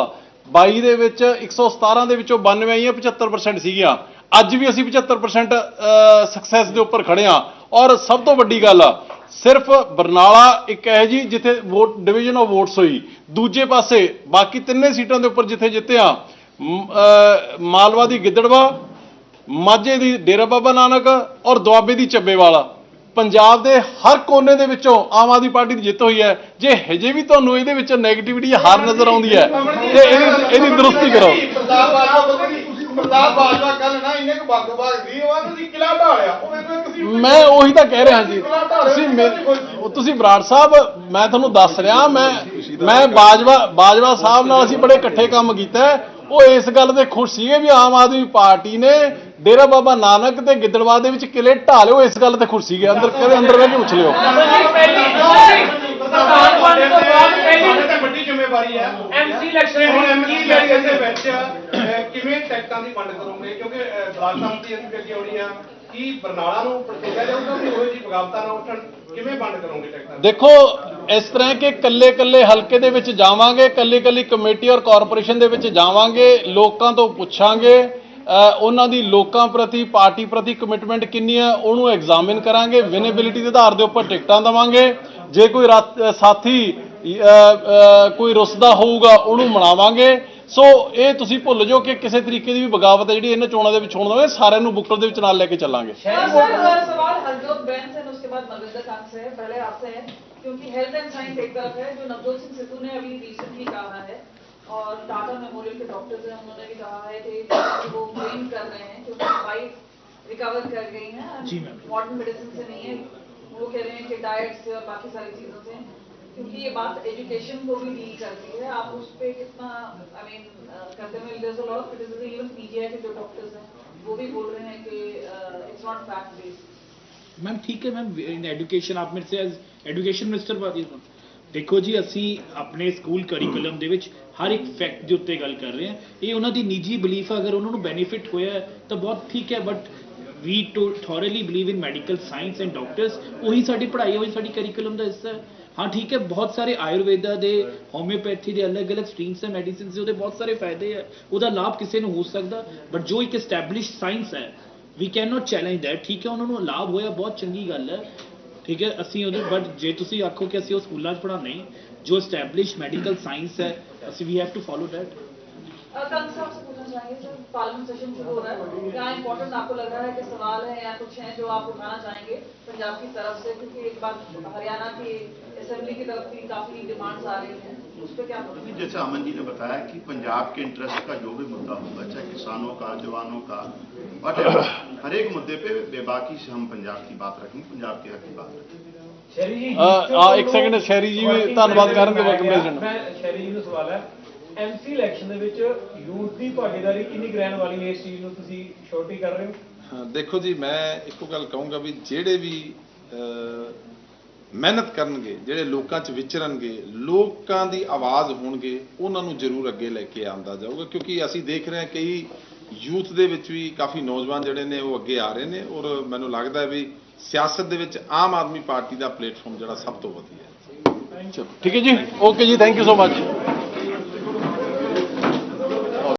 22 ਦੇ ਵਿੱਚ 117 ਦੇ ਵਿੱਚੋਂ 92 ਆਈਆਂ 75% ਸੀਗੀਆਂ। ਅੱਜ ਵੀ ਅਸੀਂ 75% ਸਕਸੈਸ ਦੇ ਉੱਪਰ ਖੜੇ ਆ ਔਰ ਸਭ ਤੋਂ ਵੱਡੀ ਗੱਲ ਆ ਸਿਰਫ ਬਰਨਾਲਾ ਇੱਕ ਹੈ ਜੀ ਜਿੱਥੇ ਵੋਟ ਡਿਵੀਜ਼ਨ ਆਫ ਵੋਟਸ ਹੋਈ। ਦੂਜੇ ਪਾਸੇ ਬਾਕੀ ਤਿੰਨੇ ਸੀਟਾਂ ਦੇ ਉੱਪਰ ਜਿੱਥੇ ਜਿੱਤਿਆ ਮ- ਮਾਲਵਾ ਦੀ ਗਿੱਦੜਵਾ, ਮਾਝੇ ਦੀ ਡੇਰਾ ਬਾਬਾ ਨਾਨਕ ਔਰ ਦੁਆਬੇ ਦੀ ਚੱਬੇਵਾਲਾ ਪੰਜਾਬ ਦੇ ਹਰ ਕੋਨੇ ਦੇ ਵਿੱਚੋਂ ਆਮ ਆਦਮੀ ਪਾਰਟੀ ਦੀ ਜਿੱਤ ਹੋਈ ਹੈ। ਜੇ ਹਜੇ ਵੀ ਤੁਹਾਨੂੰ ਇਹਦੇ ਵਿੱਚ 네ਗੇਟਿਵਿਟੀ ਹਾਰ ਨਜ਼ਰ ਆਉਂਦੀ ਹੈ ਤੇ ਇਹਦੀ ਇਹਦੀ ਦਰੁਸਤੀ ਕਰੋ। ਮੈਂ ਉਹੀ ਤਾਂ ਕਹਿ ਰਿਹਾ ਜੀ। ਤੁਸੀਂ ਤੁਸੀਂ ਬਰਾੜ ਸਾਹਿਬ ਮੈਂ ਤੁਹਾਨੂੰ ਦੱਸ ਰਿਹਾ ਮੈਂ ਮੈਂ ਬਾਜਵਾ ਬਾਜਵਾ ਸਾਹਿਬ ਨਾਲ ਅਸੀਂ ਬੜੇ ਇਕੱਠੇ ਕੰਮ ਕੀਤਾ। ਉਹ ਇਸ ਗੱਲ ਦੇ ਖੁਸ਼ ਸੀਗੇ ਵੀ ਆਮ ਆਦਮੀ ਪਾਰਟੀ ਨੇ ਡੇਰਾ ਬਾਬਾ ਨਾਨਕ ਤੇ ਗਿੱਦੜਵਾ ਦੇ ਵਿੱਚ ਕਿਲੇ ਢਾ ਲਿਓ ਇਸ ਗੱਲ ਤੇ ਖੁਸ਼ ਸੀਗੇ ਅੰਦਰ ਕਦੇ ਅੰਦਰ ਬਹਿ ਕੇ ਪੁੱਛ ਲਿਓ। ਪ੍ਰਧਾਨ ਬਣਨ ਤੋਂ ਬਾਅਦ ਪਹਿਲੀ ਸਾਡੇ ਤੇ ਵੱਡੀ ਜ਼ਿੰਮੇਵਾਰੀ ਹੈ MC ਇਲੈਕਸ਼ਨ ਹੁਣ ਹੁਣ ਐਮਸੀ ਕੀ ਇਲੈਕਸ਼ਨ ਦੇ ਵਿੱਚ ਅਹ, ਕਿਵੇਂ ਟੈਕਟਾਂ ਦੀ ਵੰਡ ਕਰੋਗੇ? ਕਿਉਂਕਿ ਅਹ, ਬਲਾਕ ਸੰਮਤੀ ਅਸੀਂ ਅੱਗੇ ਆਉਣੀ ਆ। ਕੀ ਬਰਨਾਲਾ ਨੂੰ ਪ੍ਰਤੀਕਾ ਜਾਊਗਾ ਵੀ ਉਹੋ ਜੀ ਬਗਾਵਤਾਂ ਨਾ ਉੱਠਣ? ਕਿਵੇਂ ਵੰਡ ਕਰੋਗੇ ਟੈਕਟਾਂ ਦੀ? ਦੇਖੋ ਇਸ ਤਰ੍ਹਾਂ ਕਿ ਕੱਲੇ ਕੱਲੇ ਹਲਕੇ ਦੇ ਵਿੱਚ ਜਾਵਾਂਗੇ ਕੱਲੇ ਕੱਲੀ ਕਮੇਟੀ ਔਰ ਕਾਰਪੋਰੇਸ਼ਨ ਦੇ ਵਿੱਚ ਜਾਵਾਂਗੇ ਲੋਕਾਂ ਤੋਂ ਪੁੱਛਾਂਗੇ ਉਹਨਾਂ ਦੀ ਲੋਕਾਂ ਪ੍ਰਤੀ ਪਾਰਟੀ ਪ੍ਰਤੀ ਕਮਿਟਮੈਂਟ ਕਿੰਨੀ ਹੈ ਉਹਨੂੰ ਐਗਜ਼ਾਮਿਨ ਕਰਾਂਗੇ ਵਿਨੇਬਿਲਿਟੀ ਦੇ ਆਧਾਰ ਦੇ ਉੱਪਰ ਟਿਕਟਾਂ ਦਵਾਂਗੇ ਜੇ ਕੋਈ ਰਾਤ- ਅ, ਸਾਥੀ ਅ, ਅ, ਕੋਈ ਰੁੱਸਦਾ ਹੋਊਗਾ ਉਹਨੂੰ ਮਨਾਵਾਂਗੇ ਸੋ ਇਹ ਤੁਸੀਂ ਭੁੱਲ ਜਾਓ ਕਿ ਕਿਸੇ ਤਰੀਕੇ ਦੀ ਵੀ ਬਗਾਵਤ ਹੈ ਜਿਹੜੀ ਇਹਨਾਂ ਚੋਣਾਂ ਦੇ ਵਿੱਚ ਹੋਣ ਦਵਾਂਗੇ ਸਾਰਿਆਂ ਨੂੰ ਬੁੱਕਰ ਦੇ ਵਿੱਚ ਨਾਲ ਲੈ ਕੇ ਚੱਲਾਂਗੇ सर सर, सवाल हरजोत बैंस है उसके बाद मविंदर खान से है पहले आपसे है क्योंकि हेल्थ एंड साइंस एक तरफ है जो नवजोत सिंह सिद्धू ने अभी रिसेंटली कहा है और टाटा मेमोरियल के डॉक्टर्स हैं उन्होंने भी कहा है कि वो ब्रेन कर रहे हैं क्योंकि वाइफ रिकवर कर गई है मॉडर्न मेडिसिन से नहीं है। वो कह रहे हैं कि डाइट से और बाकी सारी चीज़ों से। क्योंकि ये बात एजुकेशन को भी डील करती है। आप उस पर कितना आई मीन करते हुए इधर से लॉट क्रिटिसिज्म इवन पीजीआई के जो डॉक्टर्स हैं वो भी बोल रहे हैं कि it's not fact based ma'am ठीक है मैम इन एजुकेशन आप मेरे से एजुकेशन मिनिस्टर बात ये ਦੇਖੋ ਜੀ, ਅਸੀਂ ਆਪਣੇ ਸਕੂਲ ਕਰਿਕੂਲਮ ਦੇ ਵਿੱਚ ਹਰ ਇੱਕ ਫੈਕਟ ਦੇ ਉੱਤੇ ਗੱਲ ਕਰ ਰਹੇ ਹਾਂ। ਇਹ ਉਹਨਾਂ ਦੀ ਨਿੱਜੀ ਬਲੀਫ ਅਗਰ ਉਹਨਾਂ ਨੂੰ ਬੈਨੀਫਿਟ ਹੋਇਆ ਤਾਂ ਬਹੁਤ ਠੀਕ ਹੈ but we to thoroughly believe in medical science and doctors ਉਹੀ ਸਾਡੀ ਪੜ੍ਹਾਈ ਹੈ ਉਹੀ ਸਾਡੀ ਕਰਿਕੂਲਮ ਦਾ ਹਿੱਸਾ। ਹੈ ਹਾਂ ਠੀਕ ਹੈ, ਬਹੁਤ ਸਾਰੇ ਆਯੁਰਵੇਦਾ ਦੇ ਹੋਮਿਓਪੈਥੀ ਦੇ ਅਲੱਗ-ਅਲੱਗ ਸਟਰੀਮਸ ਹੈ ਮੈਡੀਸਿਨਸ ਦੇ, ਉਹਦੇ ਬਹੁਤ ਸਾਰੇ ਫਾਇਦੇ ਹੈ ਉਹਦਾ ਲਾਭ ਕਿਸੇ ਨੂੰ ਹੋ ਸਕਦਾ ਬਟ ਜੋ ਇੱਕ ਐਸਟੈਬਲਿਸ਼ਡ ਸਾਇੰਸ ਹੈ we can not challenge that ਠੀਕ ਹੈ, ਉਹਨਾਂ ਨੂੰ ਲਾਭ ਹੋਇਆ, ਬਹੁਤ ਚੰਗੀ ਗੱਲ ਹੈ। ठीक है? असी बट जे तुम आखो कि असं स्कूलों पढ़ाने जो स्टैबलिश मैडिकल ਜੋ है, असं we have to follow that session शुरू हो रहा है। क्या इंपॉर्टेंट आपको लग रहा है कि सवाल है या कुछ है जो आप उठाना चाहेंगे पंजाब की तरफ़ से? क्योंकि एक बार हरियाणा की असेंबली की तरफ़ की काफ़ी डिमांड्स आ रही हैं। उस पर क्या अभी जैसे अमन जी ने बताया कि पंजाब के इंटरेस्ट का जो भी मुद्दा होगा चाहे किसानों का जवानों का वट हर एक मुद्दे पे बेबाकी से हम पंजाब की बात रखेंगे पंजाब के हक की बात रखेंगे ਸ਼ੈਰੀ ਜੀ ਅ, ਆ, ਇੱਕ second, ਸ਼ੈਰੀ ਜੀ ਵੀ ਧੰਨਵਾਦ ਕਰਨਗੇ welcome president। ਮੈਂ ਸ਼ੈਰੀ ਜੀ ਨੂੰ ਸਵਾਲ ਹੈ ਐਮਸੀ ਇਲੈਕਸ਼ਨ ਦੇ ਵਿੱਚ ਯੂਥ ਦੀ ਭਾਗੀਦਾਰੀ ਕਿੰਨੀ ਕੁ ਰਹਿਣ ਵਾਲੀ ਹੈ ਇਸ ਚੀਜ਼ ਨੂੰ ਤੁਸੀਂ ਸ਼ੋਰਟੀ ਕਰ ਰਹੇ ਹੋ ਹਾਂ, ਦੇਖੋ ਜੀ ਮੈਂ ਇੱਕੋ ਗੱਲ ਕਹੂੰਗਾ ਵੀ ਜਿਹੜੇ ਵੀ ਅਹ, ਮਿਹਨਤ ਕਰਨਗੇ, ਜਿਹੜੇ ਲੋਕਾਂ 'ਚ ਵਿਚਰਨਗੇ, ਲੋਕਾਂ ਦੀ ਆਵਾਜ਼ ਹੋਣਗੇ, ਉਹਨਾਂ ਨੂੰ ਜ਼ਰੂਰ ਅੱਗੇ ਲੈ ਕੇ ਆਂਦਾ ਜਾਊਗਾ, ਕਿਉਂਕਿ ਅਸੀਂ ਦੇਖ ਰਹੇ ਹਾਂ ਕਈ ਯੂਥ ਦੇ ਵਿੱਚ ਵੀ ਕਾਫੀ ਨੌਜਵਾਨ ਜਿਹੜੇ ਨੇ ਉਹ ਅੱਗੇ ਆ ਰਹੇ ਨੇ ਔਰ ਮੈਨੂੰ ਲੱਗਦਾ ਹੈ ਵੀ ਸਿਆਸਤ ਦੇ ਵਿੱਚ ਆਮ ਆਦਮੀ ਪਾਰਟੀ ਦਾ ਪਲੇਟਫਾਰਮ ਜਿਹੜਾ ਸਭ ਤੋਂ ਵਧੀਆ ਹੈ। ਠੀਕ ਹੈ ਜੀ, ਓਕੇ ਜੀ ਥੈਂਕ ਯੂ ਸੋ ਮਚ